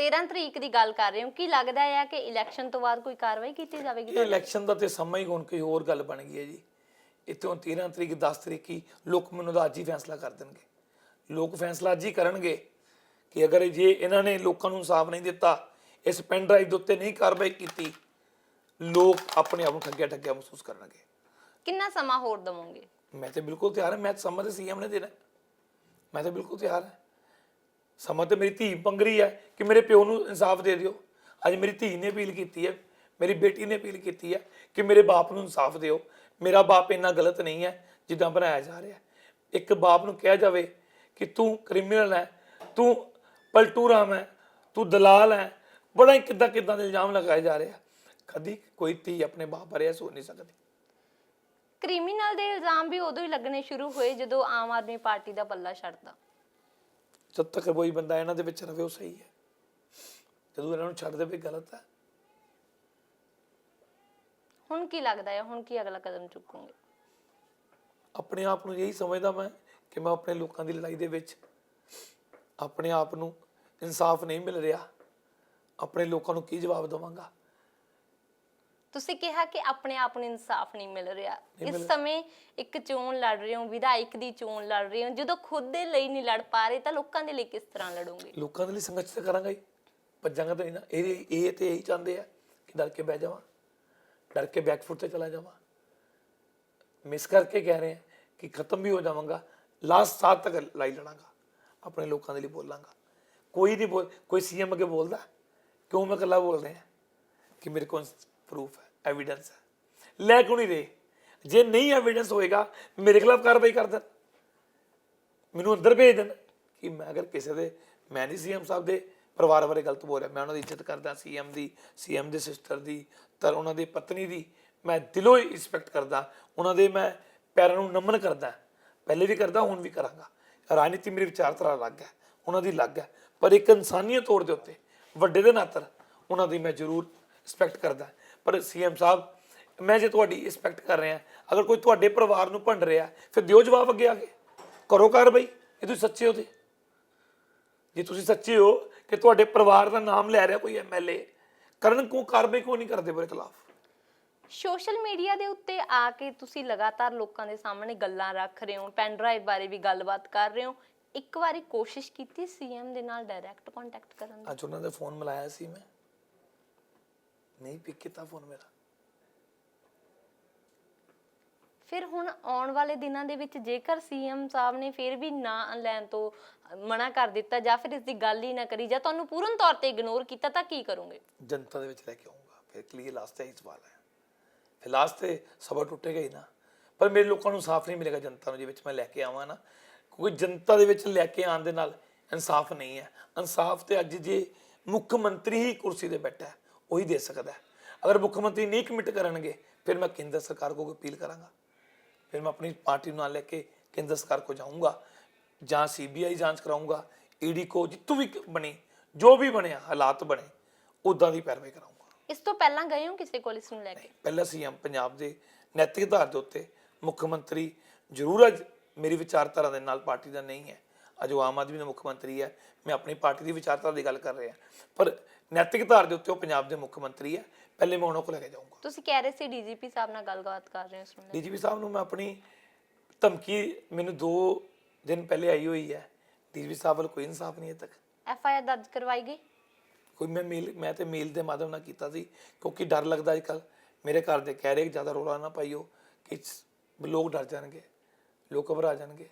13 ਤਰੀਕ ਦੀ ਗੱਲ ਕਰ ਰਹੇ ਹੋ। ਕੀ ਲੱਗਦਾ ਹੈ ਕਿ ਇਲੈਕਸ਼ਨ ਤੋਂ ਬਾਅਦ ਕੋਈ ਕਾਰਵਾਈ ਕੀਤੀ ਜਾਵੇਗੀ ਇਹ ਇਲੈਕਸ਼ਨ ਦਾ ਤੇ ਸਮਾਂ ਹੀ ਹੁਣ ਕੋਈ ਹੋਰ ਗੱਲ ਬਣ ਗਈ ਹੈ ਜੀ। ਇੱਥੋਂ 13 ਤਰੀਕ 10 ਤਰੀਕ ਹੀ ਲੋਕ ਮੈਨੂੰ ਦਾ ਅੱਜ ਹੀ ਫੈਸਲਾ ਕਰ ਦੇਣਗੇ। ਲੋਕ ਫੈਸਲਾ ਅੱਜ ਹੀ ਕਰਨਗੇ ਕਿ ਅਗਰ ਜੇ ਇਹਨਾਂ ਨੇ ਲੋਕਾਂ ਨੂੰ ਇਨਸਾਫ ਨਹੀਂ ਦਿੱਤਾ ਇਸ ਪੈਨ ਡਰਾਈਵ ਦੇ ਉੱਤੇ ਨਹੀਂ ਕਾਰਵਾਈ ਕੀਤੀ ਲੋਕ ਆਪਣੇ ਆਪ ਨੂੰ ਠੱਗਿਆ ਠੱਗਿਆ ਮਹਿਸੂਸ ਕਰਨਗੇ। ਕਿੰਨਾ ਸਮਾਂ ਹੋਰ ਦਵੋਗੇ? ਮੈਂ ਤੇ ਬਿਲਕੁਲ ਤਿਆਰ ਹਾਂ। ਮੈਂ ਤਾਂ ਸਮਾਂ ਤੇ ਸੀਐਮ ਨੇ ਦੇਣਾ। ਮੈਂ ਤਾਂ ਬਿਲਕੁਲ ਤਿਆਰ ਹਾਂ। ਸਮਾਂ ਤੇ ਮੇਰੀ ਧੀ ਪੰਗਰੀ ਹੈ ਕਿ ਮੇਰੇ ਪਿਓ ਨੂੰ ਇਨਸਾਫ ਦੇ ਦਿਓ। ਅੱਜ ਮੇਰੀ ਧੀ ਨੇ ਅਪੀਲ ਕੀਤੀ ਹੈ, ਮੇਰੀ ਬੇਟੀ ਨੇ ਅਪੀਲ ਕੀਤੀ ਹੈ ਕਿ ਮੇਰੇ ਬਾਪ ਨੂੰ ਇਨਸਾਫ ਦਿਓ। ਮੇਰਾ ਬਾਪ ਇੰਨਾ ਗਲਤ ਨਹੀਂ ਹੈ ਜਿੱਦਾਂ ਬਣਾਇਆ ਜਾ ਰਿਹਾ ਇੱਕ ਬਾਪ ਨੂੰ ਕਿਹਾ ਜਾਵੇ ਕਿ ਤੂੰ ਕ੍ਰਿਮੀਨਲ ਹੈ, ਤੂੰ ਪਲਟੂ ਰਾਮ ਹੈ, ਤੂੰ ਦਲਾਲ ਹੈ, ਬੜਾ ਹੀ ਕਿੱਦਾਂ ਕਿੱਦਾਂ ਦੇ ਇਲਜ਼ਾਮ ਲਗਾਏ ਜਾ ਰਹੇ ਆ ਕਦੀ ਕੋਈ ਧੀ ਆਪਣੇ ਬਾਪ ਬਾਰੇ ਸੋਚ ਨਹੀਂ ਸਕਦੀ। ਕ੍ਰਿਮੀਨਲ ਦੇ ਇਲਜ਼ਾਮ ਵੀ ਉਦੋਂ ਹੀ ਲੱਗਣੇ ਸ਼ੁਰੂ ਹੋਏ ਜਦੋਂ ਆਮ ਆਦਮੀ ਪਾਰਟੀ ਦਾ ਪੱਲਾ ਛੱਡਦਾ। ਜਦ ਤੱਕ ਕੋਈ ਬੰਦਾ ਇਹਨਾਂ ਦੇ ਵਿੱਚ ਰਵੇ ਉਹ ਸਹੀ ਹੈ। ਜਦੋਂ ਇਹਨਾਂ ਨੂੰ ਛੱਡ ਦੇਵੇ ਗਲਤ ਹੈ। ਹੁਣ ਕੀ ਲੱਗਦਾ ਹੈ? ਹੁਣ ਕੀ ਅਗਲਾ ਕਦਮ ਚੁੱਕੋਗੇ? ਆਪਣੇ ਆਪ ਨੂੰ ਇਹੀ ਸਮਝਦਾ ਮੈਂ ਕਿ ਮੈਂ ਆਪਣੇ ਲੋਕਾਂ ਦੀ ਲੜਾਈ ਦੇ ਵਿੱਚ ਆਪਣੇ ਆਪ ਨੂੰ ਇਨਸਾਫ ਨਹੀਂ ਮਿਲ ਰਿਹਾ। ਆਪਣੇ ਲੋਕਾਂ ਨੂੰ ਕੀ ਜਵਾਬ ਦਵਾਂਗਾ? ਤੁਸੀਂ ਕਿਹਾ ਕਿ ਆਪਣੇ ਆਪ ਨੂੰ ਇਨਸਾਫ ਨਹੀਂ ਮਿਲ ਰਿਹਾ। ਇਸ ਸਮੇਂ ਇੱਕ ਚੋਣ ਲੜ ਰਹੇ ਹੋ ਵਿਧਾਇਕ ਦੀ ਚੋਣ ਲੜ ਰਹੇ ਹੋ। ਜਦੋਂ ਖੁਦ ਦੇ ਲਈ ਨਹੀਂ ਲੜ ਪਾ ਰਹੇ ਤਾਂ ਲੋਕਾਂ ਦੇ ਲਈ ਕਿਸ ਤਰ੍ਹਾਂ ਲੜੋਗੇ? ਲੋਕਾਂ ਦੇ ਲਈ ਸੰਘਰਸ਼ ਤਾਂ ਕਰਾਂਗਾ ਹੀ ਭੱਜਾਂਗਾ ਤਾਂ ਨਹੀਂ ਨਾ ਇਹ ਇਹ ਤੇ ਇਹੀ ਚਾਹੁੰਦੇ ਆ ਕਿ ਡਰ ਕੇ ਬਹਿ ਜਾਵਾਂ। ਡਰ ਕੇ ਬੈਕਫੁੱਟ ਤੇ ਚਲਾ ਜਾਵਾਂ। ਮਿਸ ਕਰਕੇ ਕਹਿ ਰਹੇ ਆ ਕਿ ਖਤਮ ਵੀ ਹੋ ਜਾਵਾਂਗਾ। ਲਾਸਟ ਸਾਲ ਤੱਕ ਲੜਾਈ ਲੜਾਂਗਾ। ਆਪਣੇ ਲੋਕਾਂ ਦੇ ਲਈ ਬੋਲਾਂਗਾ। ਕੋਈ ਨਹੀਂ ਬੋਲ ਕੋਈ ਸੀਐਮ ਅੱਗੇ ਬੋਲਦਾ। ਕਿਉਂ ਮੈਂ ਇਕੱਲਾ ਬੋਲ ਰਿਹਾ? ਕਿ ਮੇਰੇ ਕੋਲ ਪ੍ਰੂਫ ਹੈ ਐਵੀਡੈਂਸ ਹੈ। ਲੈ ਕਿਉਂ ਨਹੀਂ ਰਹੇ? ਜੇ ਨਹੀਂ ਐਵੀਡੈਂਸ ਹੋਏਗਾ, ਮੇਰੇ ਖਿਲਾਫ ਕਾਰਵਾਈ ਕਰ ਦੇਣ। ਮੈਨੂੰ ਅੰਦਰ ਭੇਜ ਦੇਣ ਕਿ ਮੈਂ ਅਗਰ ਕਿਸੇ ਦੇ, ਮੈਂ ਨਹੀਂ ਸੀਐਮ ਸਾਹਿਬ ਦੇ ਪਰਿਵਾਰ ਬਾਰੇ ਗਲਤ ਬੋਲ ਰਿਹਾ, ਮੈਂ ਉਹਨਾਂ ਦੀ ਇੱਜ਼ਤ ਕਰਦਾ ਸੀਐਮ ਦੀ ਸੀਐਮ ਦੇ ਸਿਸਟਰ ਦੀ, ਤਾਂ ਉਹਨਾਂ ਦੀ ਪਤਨੀ ਦੀ ਮੈਂ ਦਿਲੋਂ ਹੀ ਰਿਸਪੈਕਟ ਕਰਦਾ, ਉਹਨਾਂ ਦੇ ਮੈਂ ਪੈਰਾਂ ਨੂੰ ਨਮਨ ਕਰਦਾ, ਪਹਿਲੇ ਵੀ ਕਰਦਾ, ਹੁਣ ਵੀ ਕਰਾਂਗਾ। ਰਾਜਨੀਤੀ ਮੇਰੀ ਵਿਚਾਰਧਾਰਾ ਅਲੱਗ ਹੈ, ਉਹਨਾਂ ਦੀ ਅਲੱਗ ਹੈ, ਪਰ ਇੱਕ ਇਨਸਾਨੀਅਤ ਤੌਰ ਦੇ ਉੱਤੇ, ਵੱਡੇ ਦੇ ਨਾਤਰ, ਉਹਨਾਂ ਦੀ ਮੈਂ ਜ਼ਰੂਰ ਰਿਸਪੈਕਟ ਕਰਦਾ। ਪਰ ਸੀਐਮ ਸਾਹਿਬ ਮੈਂ ਜੇ ਤੁਹਾਡੀ ਰਿਸਪੈਕਟ ਕਰ ਰਿਹਾ ਅਗਰ ਕੋਈ ਤੁਹਾਡੇ ਪਰਿਵਾਰ ਨੂੰ ਭੰਡ ਰਿਹਾ ਫਿਰ ਦਿਓ ਜਵਾਬ ਅੱਗੇ ਆ ਕੇ। ਕਰੋ ਕਾਰਵਾਈ ਇਹ ਤੁਸੀਂ ਸੱਚੇ ਹੋ ਤੇ। ਜੇ ਤੁਸੀਂ ਸੱਚੇ ਹੋ ਕਿ ਤੁਹਾਡੇ ਪਰਿਵਾਰ ਦਾ ਨਾਮ ਲੈ ਰਿਹਾ ਕੋਈ ਐਮਐਲਏ ਕਰਨ ਕੋ ਕਾਰਵਾਈ ਕਿਉਂ ਨਹੀਂ ਕਰਦੇ ਮੇਰੇ ਖਿਲਾਫ? ਸੋਸ਼ਲ ਮੀਡੀਆ ਦੇ ਉੱਤੇ ਆ ਕੇ ਤੁਸੀਂ ਲਗਾਤਾਰ ਲੋਕਾਂ ਦੇ ਸਾਹਮਣੇ ਗੱਲਾਂ ਰੱਖ ਰਹੇ ਹੋ ਪੈਨ ਡਰਾਈਵ ਬਾਰੇ ਵੀ ਗੱਲਬਾਤ ਕਰ ਰਹੇ ਹੋ। ਇੱਕ ਵਾਰੀ ਕੋਸ਼ਿਸ਼ ਕੀਤੀ ਸੀਐਮ ਦੇ ਨਾਲ ਡਾਇਰੈਕਟ ਕੰਟੈਕਟ ਕਰਨ ਦੀ? ਅੱਜ ਉਹਨਾਂ ਦਾ ਫੋਨ ਮਿਲਾਇਆ ਸੀ ਮੈਂ। ਨਹੀਂ ਪਿਕ ਕੀਤਾ ਫੋਨ ਮੇਰਾ। ਫਿਰ ਹੁਣ ਆਉਣ ਵਾਲੇ ਦਿਨਾਂ ਦੇ ਵਿੱਚ ਜੇਕਰ ਸੀਐਮ ਸਾਹਿਬ ਨੇ ਫਿਰ ਵੀ ਨਾ ਲੈਣ ਤੋਂ ਮਨਾ ਕਰ ਦਿੱਤਾ ਜਾਂ ਫਿਰ ਇਸ ਦੀ ਗੱਲ ਹੀ ਨਾ ਕਰੀ ਜਾਂ ਤੁਹਾਨੂੰ ਪੂਰਨ ਤੌਰ ਤੇ ਇਗਨੋਰ ਕੀਤਾ ਤਾਂ ਕੀ ਕਰੋਗੇ? ਜਨਤਾ ਦੇ ਵਿੱਚ ਲੈ ਕੇ ਆਉਂਗਾ ਫਿਰ ਕਲੀਅਰ ਲਾਸਟ ਹੀ ਸਵਾਲ ਹੈ। ਫਿਰ ਲਾਸਟ ਤੇ ਸਭਾ ਟੁੱਟੇਗਾ ਹੀ ਨਾ। ਪਰ ਮੇਰੇ ਲੋਕਾਂ ਨੂੰ ਸਾਫ਼ ਨਹੀਂ ਮਿਲੇਗਾ ਜਨਤਾ ਨੂੰ ਜੇ ਵਿੱਚ ਮੈਂ ਲੈ ਕੇ ਆਵਾਂ ਨਾ। ਕਿਉਂਕਿ ਜਨਤਾ ਦੇ ਵਿੱਚ ਲੈ ਕੇ ਆਉਣ ਦੇ ਨਾਲ ਇਨਸਾਫ ਨਹੀਂ ਹੈ। ਇਨਸਾਫ ਤੇ ਅੱਜ ਜੇ ਮੁੱਖ ਮੰਤਰੀ ਹੀ ਕੁਰਸੀ ਤੇ ਬੈਠਾ ਹੈ ਉਹੀ ਦੇ ਸਕਦਾ ਹੈ। ਅਗਰ ਮੁੱਖ ਮੰਤਰੀ ਨਹੀਂ ਕਮਿਟ ਕਰਨਗੇ ਫਿਰ ਮੈਂ ਕੇਂਦਰ ਸਰਕਾਰ ਕੋਲ ਅਪੀਲ ਕਰਾਂਗਾ। ਫਿਰ ਮੈਂ ਆਪਣੀ ਪਾਰਟੀ ਨੂੰ ਨਾਲ ਲੈ ਕੇ ਕੇਂਦਰ ਸਰਕਾਰ ਕੋ ਜਾਊਂਗਾ ਜਾਂ ਸੀਬੀਆਈ ਜਾਂਚ ਕਰਾਊਂਗਾ ਈਡੀ ਕੋ ਜਿੱਤੂ ਵੀ ਬਣੀ ਜੋ ਵੀ ਬਣਿਆ ਹਾਲਾਤ ਬਣੇ ਉਦਾਂ ਦੀ ਪੈਰਵਾਈ ਕਰਾਊਂਗਾ। ਇਸ ਤੋਂ ਪਹਿਲਾਂ ਗਏ ਹੋ ਕਿਸੇ ਕੋਲ ਇਸ ਨੂੰ ਲੈ ਕੇ? ਪਹਿਲਾ ਸੀਐਮ ਪੰਜਾਬ ਦੇ ਨੈਤਿਕ ਆਧਾਰ ਦੇ ਉੱਤੇ ਮੁੱਖ ਮੰਤਰੀ ਜ਼ਰੂਰ ਅੱਜ ਮੇਰੀ ਵਿਚਾਰਧਾਰਾ ਦੇ ਨਾਲ ਪਾਰਟੀ ਦਾ ਨਹੀਂ ਹੈ। ਅੱਜ ਉਹ ਆਮ ਆਦਮੀ ਦਾ ਮੁੱਖ ਮੰਤਰੀ ਹੈ। ਮੈਂ ਆਪਣੀ ਪਾਰਟੀ ਦੀ ਵਿਚਾਰਧਾਰਾ ਦੀ ਗੱਲ ਕਰ ਰਿਹਾ। ਪਰ ਨੈਤਿਕ ਆਧਾਰ ਦੇ ਉੱਤੇ ਉਹ ਪੰਜਾਬ ਦੇ ਮੁੱਖ ਮੰਤਰੀ ਹੈ। ਪਹਿਲੇ ਮੈਂ ਉਹਨਾਂ ਕੋਲ ਲੈ ਕੇ ਜਾਊਂਗਾ। ਤੁਸੀਂ ਕਹਿ ਰਹੇ ਸੀ ਡੀਜੀਪੀ ਸਾਹਿਬ ਨਾਲ ਗੱਲਬਾਤ ਕਰ ਰਹੇ ਹੋ ਇਸ ਨੂੰ ਲੈ ਕੇ। ਡੀਜੀਪੀ ਸਾਹਿਬ ਨੂੰ ਮੈਂ ਆਪਣੀ ਧਮਕੀ ਮੈਨੂੰ 2 ਦਿਨ ਪਹਿਲੇ ਆਈ ਹੋਈ ਹੈ। ਡੀਜੀਪੀ ਸਾਹਿਬ ਵੱਲ ਕੋਈ ਇਨਸਾਫ ਨਹੀਂ ਹੈ ਤੱਕ। ਐਫ ਆਈ ਆਰ ਦਰਜ ਕਰਵਾਈ ਗਈ? ਕੋਈ ਮੈਂ ਮੇਲ ਮੈਂ ਤੇ ਮੇਲ ਦੇ ਮਾਧਿਅਮ ਨਾਲ ਕੀਤਾ ਸੀ ਕਿਉਂਕਿ ਡਰ ਲੱਗਦਾ ਅੱਜ ਕੱਲ ਮੇਰੇ ਘਰ ਦੇ ਕਹਿ ਰਹੇ ਕਿ ਜ਼ਿਆਦਾ ਰੋਲਾ ਨਾ ਪਾਈਓ ਕਿ ਸ- ਲੋਕ ਡਰ ਜਾਣਗੇ ਲੋਕ ਘਬਰਾ ਜਾਣਗੇ।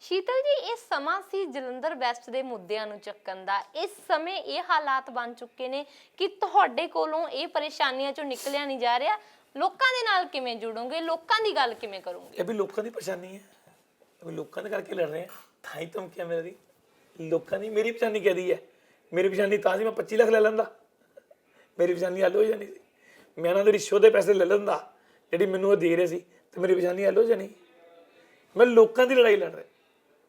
ਸ਼ੀਤਲ ਜੀ, ਇਹ ਸਮਾਂ ਸੀ ਜਲੰਧਰ ਵੈਸਟ ਦੇ ਮੁੱਦਿਆਂ ਨੂੰ ਚੱਕਣ ਦਾ। ਇਸ ਸਮੇਂ ਇਹ ਹਾਲਾਤ ਬਣ ਚੁੱਕੇ ਨੇ ਕਿ ਤੁਹਾਡੇ ਕੋਲੋਂ ਇਹ ਪਰੇਸ਼ਾਨੀਆਂ ਚੋਂ ਨਿਕਲਿਆ ਨਹੀਂ ਜਾ ਰਿਹਾ। ਲੋਕਾਂ ਦੇ ਨਾਲ ਕਿਵੇਂ ਜੁੜੋਗੇ? ਲੋਕਾਂ ਦੀ ਗੱਲ ਕਿਵੇਂ ਕਰੋਗੇ? ਇਹ ਵੀ ਲੋਕਾਂ ਦੀ ਪਰੇਸ਼ਾਨੀ ਹੈ। ਵੀ ਲੋਕਾਂ ਦੇ ਕਰਕੇ ਲੜ ਰਹੇ ਆ ਤਾਂ ਹੀ ਧਮਕੀਆਂ ਮੇਰੀ ਲੋਕਾਂ ਦੀ ਮੇਰੀ ਪਰੇਸ਼ਾਨੀ ਕਹਦੀ ਹੈ? ਮੇਰੀ ਪਰੇਸ਼ਾਨੀ ਤਾਂ ਸੀ ਮੈਂ 25 ਲੱਖ ਲੈ ਲੈਂਦਾ। ਮੇਰੀ ਪਰੇਸ਼ਾਨੀ ਹੱਲ ਹੋ ਜਾਣੀ ਸੀ। ਮੈਂ ਉਹਨਾਂ ਦੇ ਰਿਸ਼ਵਤ ਦੇ ਪੈਸੇ ਲੈ ਲੈਂਦਾ, ਜਿਹੜੀ ਮੈਨੂੰ ਉਹ ਦੇ ਰਹੇ ਸੀ, ਤੇ ਮੇਰੀ ਪਰੇਸ਼ਾਨੀ ਹੱਲ ਹੋ ਜਾਣੀ। ਮੈਂ ਲੋਕਾਂ ਦੀ ਲੜਾਈ ਲੜ ਰਿਹਾ।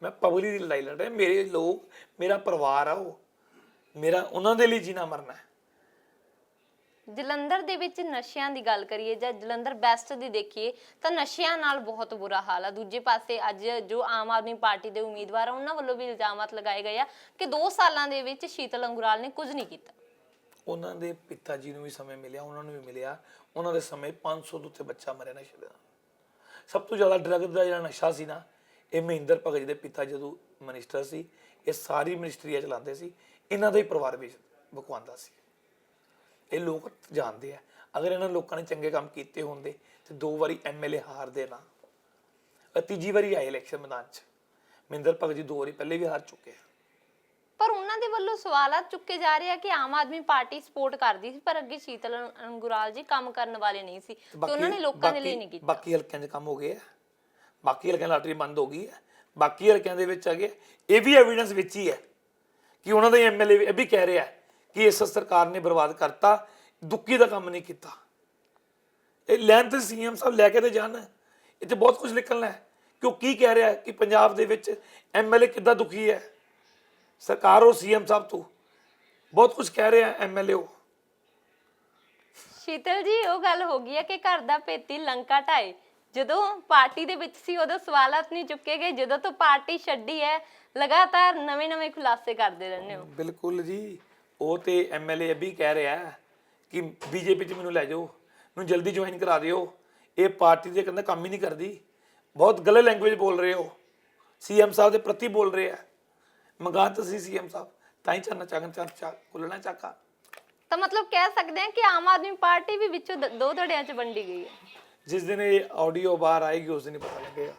ਮੈਂ ਪਬਲਿਕ ਦੀ ਲੜਾਈ ਲੜ ਰਿਹਾ। ਮੇਰੇ ਲੋਕ ਮੇਰਾ ਪਰਿਵਾਰ ਆ ਉਹ। ਮੇਰਾ ਉਹਨਾਂ ਦੇ ਲਈ ਜੀਣਾ ਮਰਨਾ ਹੈ। ਜਲੰਧਰ ਦੇ ਵਿੱਚ ਨਸ਼ਿਆਂ ਦੀ ਗੱਲ ਕਰੀਏ ਜਾਂ ਜਲੰਧਰ ਬੈਸਟ ਦੀ ਦੇਖੀਏ ਤਾਂ ਨਸ਼ਿਆਂ ਨਾਲ ਬਹੁਤ ਬੁਰਾ ਹਾਲ ਆ। ਦੂਜੇ ਪਾਸੇ ਅੱਜ ਜੋ ਆਮ ਆਦਮੀ ਪਾਰਟੀ ਦੇ ਉਮੀਦਵਾਰ ਆ ਉਹਨਾਂ ਵੱਲੋਂ ਵੀ ਇਲਜ਼ਾਮات ਲਗਾਏ ਗਏ ਆ ਕਿ 2 ਸਾਲਾਂ ਦੇ ਵਿੱਚ ਸ਼ੀਤਲ ਅੰਗੁਰਾਲ ਨੇ ਕੁਝ ਨਹੀਂ ਕੀਤਾ। ਉਹਨਾਂ ਦੇ ਪਿਤਾ ਜੀ ਨੂੰ ਵੀ ਸਮੇਂ ਮਿਲਿਆ ਉਹਨਾਂ ਨੂੰ ਵੀ ਮਿਲਿਆ। ਉਹਨਾਂ ਦੇ ਸਮੇਂ 500 ਤੋਂ ਉੱਤੇ ਬੱਚਾ ਮਰਿਆ ਨਸ਼ੇ ਦੇ ਸਭ ਤੋਂ ਜ਼ਿਆਦਾ ਡਰਗ ਦਾ ਜਿਹੜਾ ਨਸ਼ਾ ਸੀ ਨਾ ਇਹ ਮਹਿੰਦਰ ਭਗਤ ਜੀ ਦੇ ਪਿਤਾ ਜਦੋਂ ਮਿਨਿਸਟਰ ਸੀ ਇਹ ਸਾਰੀ ਮਿਨਿਸਟਰੀਆ ਚਲਾਉਂਦੇ ਸੀ ਇਹਨਾਂ ਦਾ ਹੀ ਪਰਿਵਾਰ ਵੀ ਬਕਵਾਂਦਾ ਸੀ। ਇਹ ਲੋਕ ਜਾਣਦੇ ਆ। ਅਗਰ ਇਹਨਾਂ ਲੋਕਾਂ ਨੇ ਚੰਗੇ ਕੰਮ ਕੀਤੇ ਹੁੰਦੇ ਤੇ ਦੋ ਵਾਰੀ ਐਮਐਲਏ ਹਾਰਦੇ ਨਾ ਤੀਜੀ ਵਾਰੀ ਆਏ ਇਲੈਕਸ਼ਨ ਮੈਦਾਨ 'ਚ। ਮਹਿੰਦਰ ਭਗਤ ਜੀ ਦੋ ਵਾਰੀ ਪਹਿਲੇ ਵੀ ਹਾਰ ਚੁੱਕੇ ਆ। ਪਰ ਉਹਨਾਂ ਦੇ ਵੱਲੋਂ ਸਵਾਲਾਤ ਚੁੱਕੇ ਜਾ ਰਹੇ ਆ ਕਿ ਆਮ ਆਦਮੀ ਪਾਰਟੀ ਸਪੋਰਟ ਕਰਦੀ ਸੀ ਪਰ ਅੱਗੇ ਸ਼ੀਤਲ ਅੰਗੁਰਾਲ ਜੀ ਕੰਮ ਕਰਨ ਵਾਲੇ ਨਹੀਂ ਸੀ ਤੇ ਉਹਨਾਂ ਨੇ ਲੋਕਾਂ ਦੇ ਲਈ ਨਹੀਂ ਕੀਤਾ। ਬਾਕੀ ਹਲਕਿਆਂ 'ਚ ਕੰਮ ਹੋ ਗਏ ਆ। ਬਾਕੀ ਹਲਕਿਆਂ ਲਾਟਰੀ ਬੰਦ ਹੋ ਗਈ ਹੈ। ਬਾਕੀ ਹਲਕਿਆਂ ਦੇ ਵਿੱਚ ਹੈਗੇ, ਇਹ ਵੀ ਐਵੀਡੈਂਸ ਵਿੱਚ ਹੀ ਹੈ ਕਿ ਉਹਨਾਂ ਦੇ ਐਮਐਲਏ ਇਹ ਵੀ ਕਹਿ ਰਿਹਾ ਕਿ ਇਸ ਸਰਕਾਰ ਨੇ ਬਰਬਾਦ ਕਰਤਾ ਦੁੱਕੀ ਦਾ ਕੰਮ ਨਹੀਂ ਕੀਤਾ। ਇਹ ਲੈਣ ਤੇ ਸੀਐਮ ਸਾਹਿਬ ਲੈ ਕੇ ਤੇ ਜਾਣ। ਇਹ ਤੇ ਬਹੁਤ ਕੁਝ ਨਿਕਲਣਾ ਹੈ ਕਿ ਉਹ ਕੀ ਕਹਿ ਰਿਹਾ ਕਿ ਪੰਜਾਬ ਦੇ ਵਿੱਚ ਐਮਐਲਏ ਕਿੱਦਾਂ ਦੁਖੀ ਹੈ। ਸਰਕਾਰ ਔਰ ਸੀਐਮ ਸਾਹਿਬ ਤੋਂ ਬਹੁਤ ਕੁਝ ਕਹਿ ਰਿਹਾ ਐਮਐਲਏ ਉਹ। ਸ਼ੀਤਲ ਜੀ, ਉਹ ਗੱਲ ਹੋ ਗਈ ਹੈ ਕਿ ਘਰ ਦਾ ਪੇਤੀ ਲੰਕਾ ਢਾਏ। ਜਦੋਂ ਪਾਰਟੀ ਦੇ ਵਿੱਚ ਸੀ ਉਦੋਂ ਸਵਾਲਾਤ ਨਹੀਂ ਚੁੱਕੇ ਗਏ। ਜਦੋਂ ਤੋਂ ਪਾਰਟੀ ਛੱਡੀ ਹੈ ਲਗਾਤਾਰ ਨਵੇਂ-ਨਵੇਂ ਖੁਲਾਸੇ ਕਰਦੇ ਰਹਿੰਦੇ ਹੋ। ਬਿਲਕੁਲ ਜੀ। ਉਹ ਤੇ ਐਮਐਲਏ ਅਭੀ ਕਹਿ ਰਿਹਾ ਕਿ ਬੀਜੇਪੀ ਚ ਮੈਨੂੰ ਲੈ ਜਾਓ ਮੈਨੂੰ ਜਲਦੀ ਜੁਆਇਨ ਕਰਾ ਦਿਓ। ਇਹ ਪਾਰਟੀ ਦੇ ਕਹਿੰਦਾ ਕੰਮ ਹੀ ਨਹੀਂ ਕਰਦੀ। ਬਹੁਤ ਗਲਤ ਲੈਂਗੁਏਜ ਬੋਲ ਰਹੇ ਹੋ। ਸੀਐਮ ਸਾਹਿਬ ਦੇ ਪ੍ਰਤੀ ਬੋਲ ਰਹੇ ਆ। ਮੰਗਾ ਤਾਂ ਸੀ ਸੀਐਮ ਸਾਹਿਬ। ਤਾਂ ਹੀ ਚਰਨਾ ਚਾਗਨ ਚਰ ਚਾ ਚਾਕਾ। ਤਾਂ ਮਤਲਬ ਕਹਿ ਸਕਦੇ ਹਾਂ ਕਿ ਆਮ ਆਦਮੀ ਪਾਰਟੀ ਵੀ ਵਿੱਚੋਂ ਦ- ਦੋ ਧੜਿਆਂ 'ਚ ਵੰਡੀ ਗਈ ਹੈ। ਜਿਸ ਦਿਨ ਇਹ ਆਡੀਓ ਬਾਹਰ ਆਏਗੀ ਉਸ ਦਿਨ ਹੀ ਪਤਾ ਲੱਗੇਗਾ।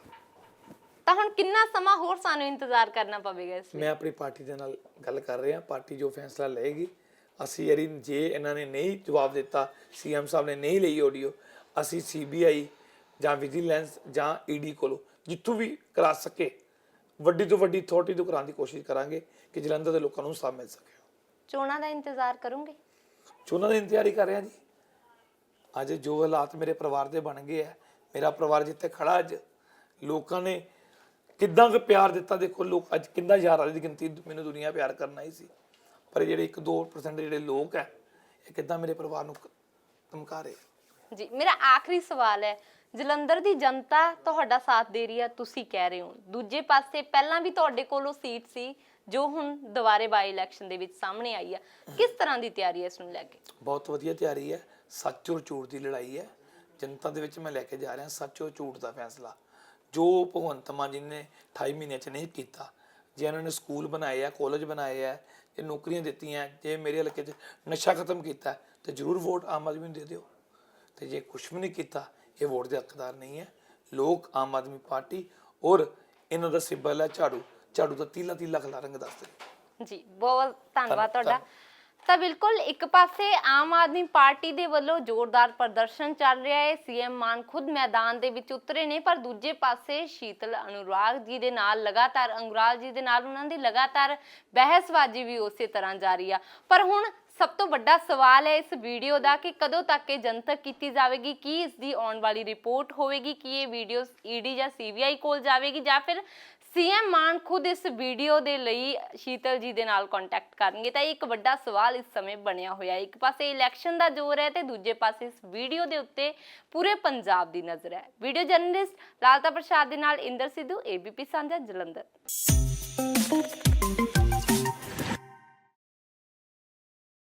ਤਾਂ ਹੁਣ ਕਿੰਨਾ ਸਮਾਂ ਹੋਰ ਸਾਨੂੰ ਇੰਤਜ਼ਾਰ ਕਰਨਾ ਪਵੇਗਾ ਇਸ ਲਈ? ਮੈਂ ਆਪਣੀ ਪਾਰਟੀ ਦੇ ਨਾਲ ਗੱਲ ਕਰ ਰਿਹਾ ਪਾਰਟੀ ਜੋ ਫੈਸਲਾ ਲਏਗੀ। ਅਸੀਂ ਯਾਰੀ ਜੇ ਇਹਨਾਂ ਨੇ ਨਹੀਂ ਜਵਾਬ ਦਿੱਤਾ ਸੀਐਮ ਸਾਹਿਬ ਨੇ ਨਹੀਂ ਲਈ ਆਡੀਓ ਅਸੀਂ ਸੀਬੀਆਈ ਜਾਂ ਵਿਜੀਲੈਂਸ ਜਾਂ ਈਡੀ ਕੋਲੋਂ ਜਿੱਥੋਂ ਵੀ ਕਰਾ ਸਕੇ ਵੱਡੀ ਤੋਂ ਵੱਡੀ ਅਥਾਰਟੀ ਤੋਂ ਕਰਾਉਣ ਦੀ ਕੋਸ਼ਿਸ਼ ਕਰਾਂਗੇ ਕਿ ਜਲੰਧਰ ਦੇ ਲੋਕਾਂ ਨੂੰ ਇਨਸਾਫ ਮਿਲ ਸਕੇ। ਚੋਣਾਂ ਦਾ ਇੰਤਜ਼ਾਰ ਕਰੋਗੇ? ਚੋਣਾਂ ਦੀ ਤਿਆਰੀ ਕਰ ਰਿਹਾ ਜੀ। ਅੱਜ ਜੋ ਹਾਲਾਤ ਮੇਰੇ ਪਰਿਵਾਰ ਦੇ ਬਣ ਗਏ ਆ ਮੇਰਾ ਪਰਿਵਾਰ ਜਿੱਥੇ ਖੜਾ ਅੱਜ ਲੋਕਾਂ ਨੇ ਕਿੱਦਾਂ ਕੁ ਪਿਆਰ ਦਿੱਤਾ ਦੇਖੋ ਲੋਕ ਅੱਜ ਕਿੰਨਾ ਹਜ਼ਾਰਾਂ ਦੀ ਗਿਣਤੀ ਮੈਨੂੰ ਦੁਨੀਆ ਪਿਆਰ ਕਰਨਾ ਹੀ ਸੀ। ਪਰ ਜਿਹੜੇ 1-2% ਜਿਹੜੇ ਲੋਕ ਹੈ ਇਹ ਕਿੱਦਾਂ ਮੇਰੇ ਪਰਿਵਾਰ ਨੂੰ ਧਮਕਾ ਰਹੇ ਜੀ ਮੇਰਾ ਆਖਰੀ ਸਵਾਲ ਹੈ ਜਲੰਧਰ ਦੀ ਜਨਤਾ ਤੁਹਾਡਾ ਸਾਥ ਦੇ ਰਹੀ ਹੈ ਤੁਸੀਂ ਕਹਿ ਰਹੇ ਹੋ। ਦੂਜੇ ਪਾਸੇ ਪਹਿਲਾਂ ਵੀ ਤੁਹਾਡੇ ਕੋਲੋਂ ਸੀਟ ਸੀ ਜੋ ਹੁਣ ਦੁਬਾਰੇ ਬਾਈ ਇਲੈਕਸ਼ਨ ਦੇ ਵਿੱਚ ਸਾਹਮਣੇ ਆਈ ਹੈ ਕਿਸ ਤਰ੍ਹਾਂ ਦੀ ਤਿਆਰੀ ਹੈ ਇਸ ਨੂੰ ਲੈ ਕੇ? ਬਹੁਤ ਵਧੀਆ ਤਿਆਰੀ ਹੈ। ਸੱਚ ਔਰ ਝੂਠ ਦੀ ਲੜਾਈ ਹੈ। ਜਨਤਾ ਦੇ ਵਿੱਚ ਮੈਂ ਲੈ ਕੇ ਜਾ ਰਿਹਾ ਸੱਚ ਔਰ ਝੂਠ ਦਾ ਫੈਸਲਾ। ਜੋ ਭਗਵੰਤ ਮਾਨ ਜੀ ਨੇ 28 ਮਹੀਨਿਆਂ 'ਚ ਨਹੀਂ ਕੀਤਾ ਜੇ ਇਹਨਾਂ ਨੇ ਸਕੂਲ ਬਣਾਏ ਆ ਕਾਲਜ ਬਣਾਏ ਆ ਜੇ ਨੌਕਰੀਆਂ ਦਿੱਤੀਆਂ ਜੇ ਮੇਰੇ ਹਲਕੇ 'ਚ ਨਸ਼ਾ ਖਤਮ ਕੀਤਾ ਤੇ ਜ਼ਰੂਰ ਵੋਟ ਆਮ ਆਦਮੀ ਨੂੰ ਦੇ ਦਿਓ। ਤੇ ਜੇ ਕੁਝ ਵੀ ਨਹੀਂ ਕੀਤਾ ਇਹ ਵੋਟ ਦੇ ਹੱਕਦਾਰ ਨਹੀਂ ਹੈ। ਲੋਕ ਆਮ ਆਦਮੀ ਪਾਰਟੀ ਔਰ ਇਹਨਾਂ ਦਾ ਸਿੰਬਲ ਹੈ ਝਾੜੂ ਝਾੜੂ ਦਾ ਤੀਲਾ ਤੀਲਾ ਖਲਾ ਰੰਗ ਦੱਸਦੇ ਜੀ ਬਹੁਤ ਧੰਨਵਾਦ ਧੰਨ- ਤੁਹਾਡਾ। ਤਾਂ ਬਿਲਕੁਲ ਇੱਕ ਪਾਸੇ ਆਮ ਆਦਮੀ ਪਾਰਟੀ ਦੇ ਵੱਲੋਂ ਜ਼ੋਰਦਾਰ ਪ੍ਰਦਰਸ਼ਨ ਚੱਲ ਰਿਹਾ ਹੈ। ਸੀਐਮ ਮਾਨ ਖੁਦ ਮੈਦਾਨ ਦੇ ਵਿੱਚ ਉਤਰੇ ਨੇ, ਪਰ ਦੂਜੇ ਪਾਸੇ ਸ਼ੀਤਲ ਅਨੁਰਾਗ ਜੀ ਦੇ ਨਾਲ ਲਗਾਤਾਰ ਅੰਗਰਾਜ ਜੀ ਦੇ ਨਾਲ ਉਹਨਾਂ ਦੀ ਲਗਾਤਾਰ ਬਹਿਸਬਾਜ਼ੀ ਵੀ ਉਸੇ ਤਰ੍ਹਾਂ ਜਾਰੀ ਆ। ਪਰ ਹੁਣ ਸਭ ਤੋਂ ਵੱਡਾ ਸਵਾਲ ਹੈ ਇਸ ਵੀਡੀਓ ਦਾ ਕਿ ਕਦੋਂ ਤੱਕ ਇਹ ਜਨਤਕ ਕੀਤੀ ਜਾਵੇਗੀ, ਕੀ ਇਸ ਦੀ ਆਉਣ ਵਾਲੀ ਰਿਪੋਰਟ ਹੋਵੇਗੀ, ਕੀ ਇਹ ਵੀਡੀਓ ਈਡੀ ਜਾਂ ਸੀਬੀਆਈ ਕੋਲ ਜਾਵੇਗੀ ਜਾਂ ਫਿਰ ਸੀਐਮ ਮਾਨ ਖੁਦ ਇਸ ਵੀਡੀਓ ਦੇ ਲਈ ਸ਼ੀਤਲ ਜੀ ਦੇ ਨਾਲ ਕੰਟੈਕਟ ਕਰਨਗੇ, ਤਾਂ ਇਹ ਇੱਕ ਵੱਡਾ ਸਵਾਲ ਇਸ ਸਮੇਂ ਬਣਿਆ ਹੋਇਆ ਹੈ। ਇੱਕ ਪਾਸੇ ਇਲੈਕਸ਼ਨ ਦਾ ਜ਼ੋਰ ਹੈ ਤੇ ਦੂਜੇ ਪਾਸੇ ਇਸ ਵੀਡੀਓ ਦੇ ਉੱਤੇ ਪੂਰੇ ਪੰਜਾਬ ਦੀ ਨਜ਼ਰ ਹੈ। ਵੀਡੀਓ ਜਰਨਲਿਸਟ ਲਾਲਤਾ ਪ੍ਰਸਾਦ ਦੇ ਨਾਲ ਇੰਦਰ ਸਿੱਧੂ ਏਬੀਪੀ ਸਾਂਝਾ ਜਲੰਧਰ।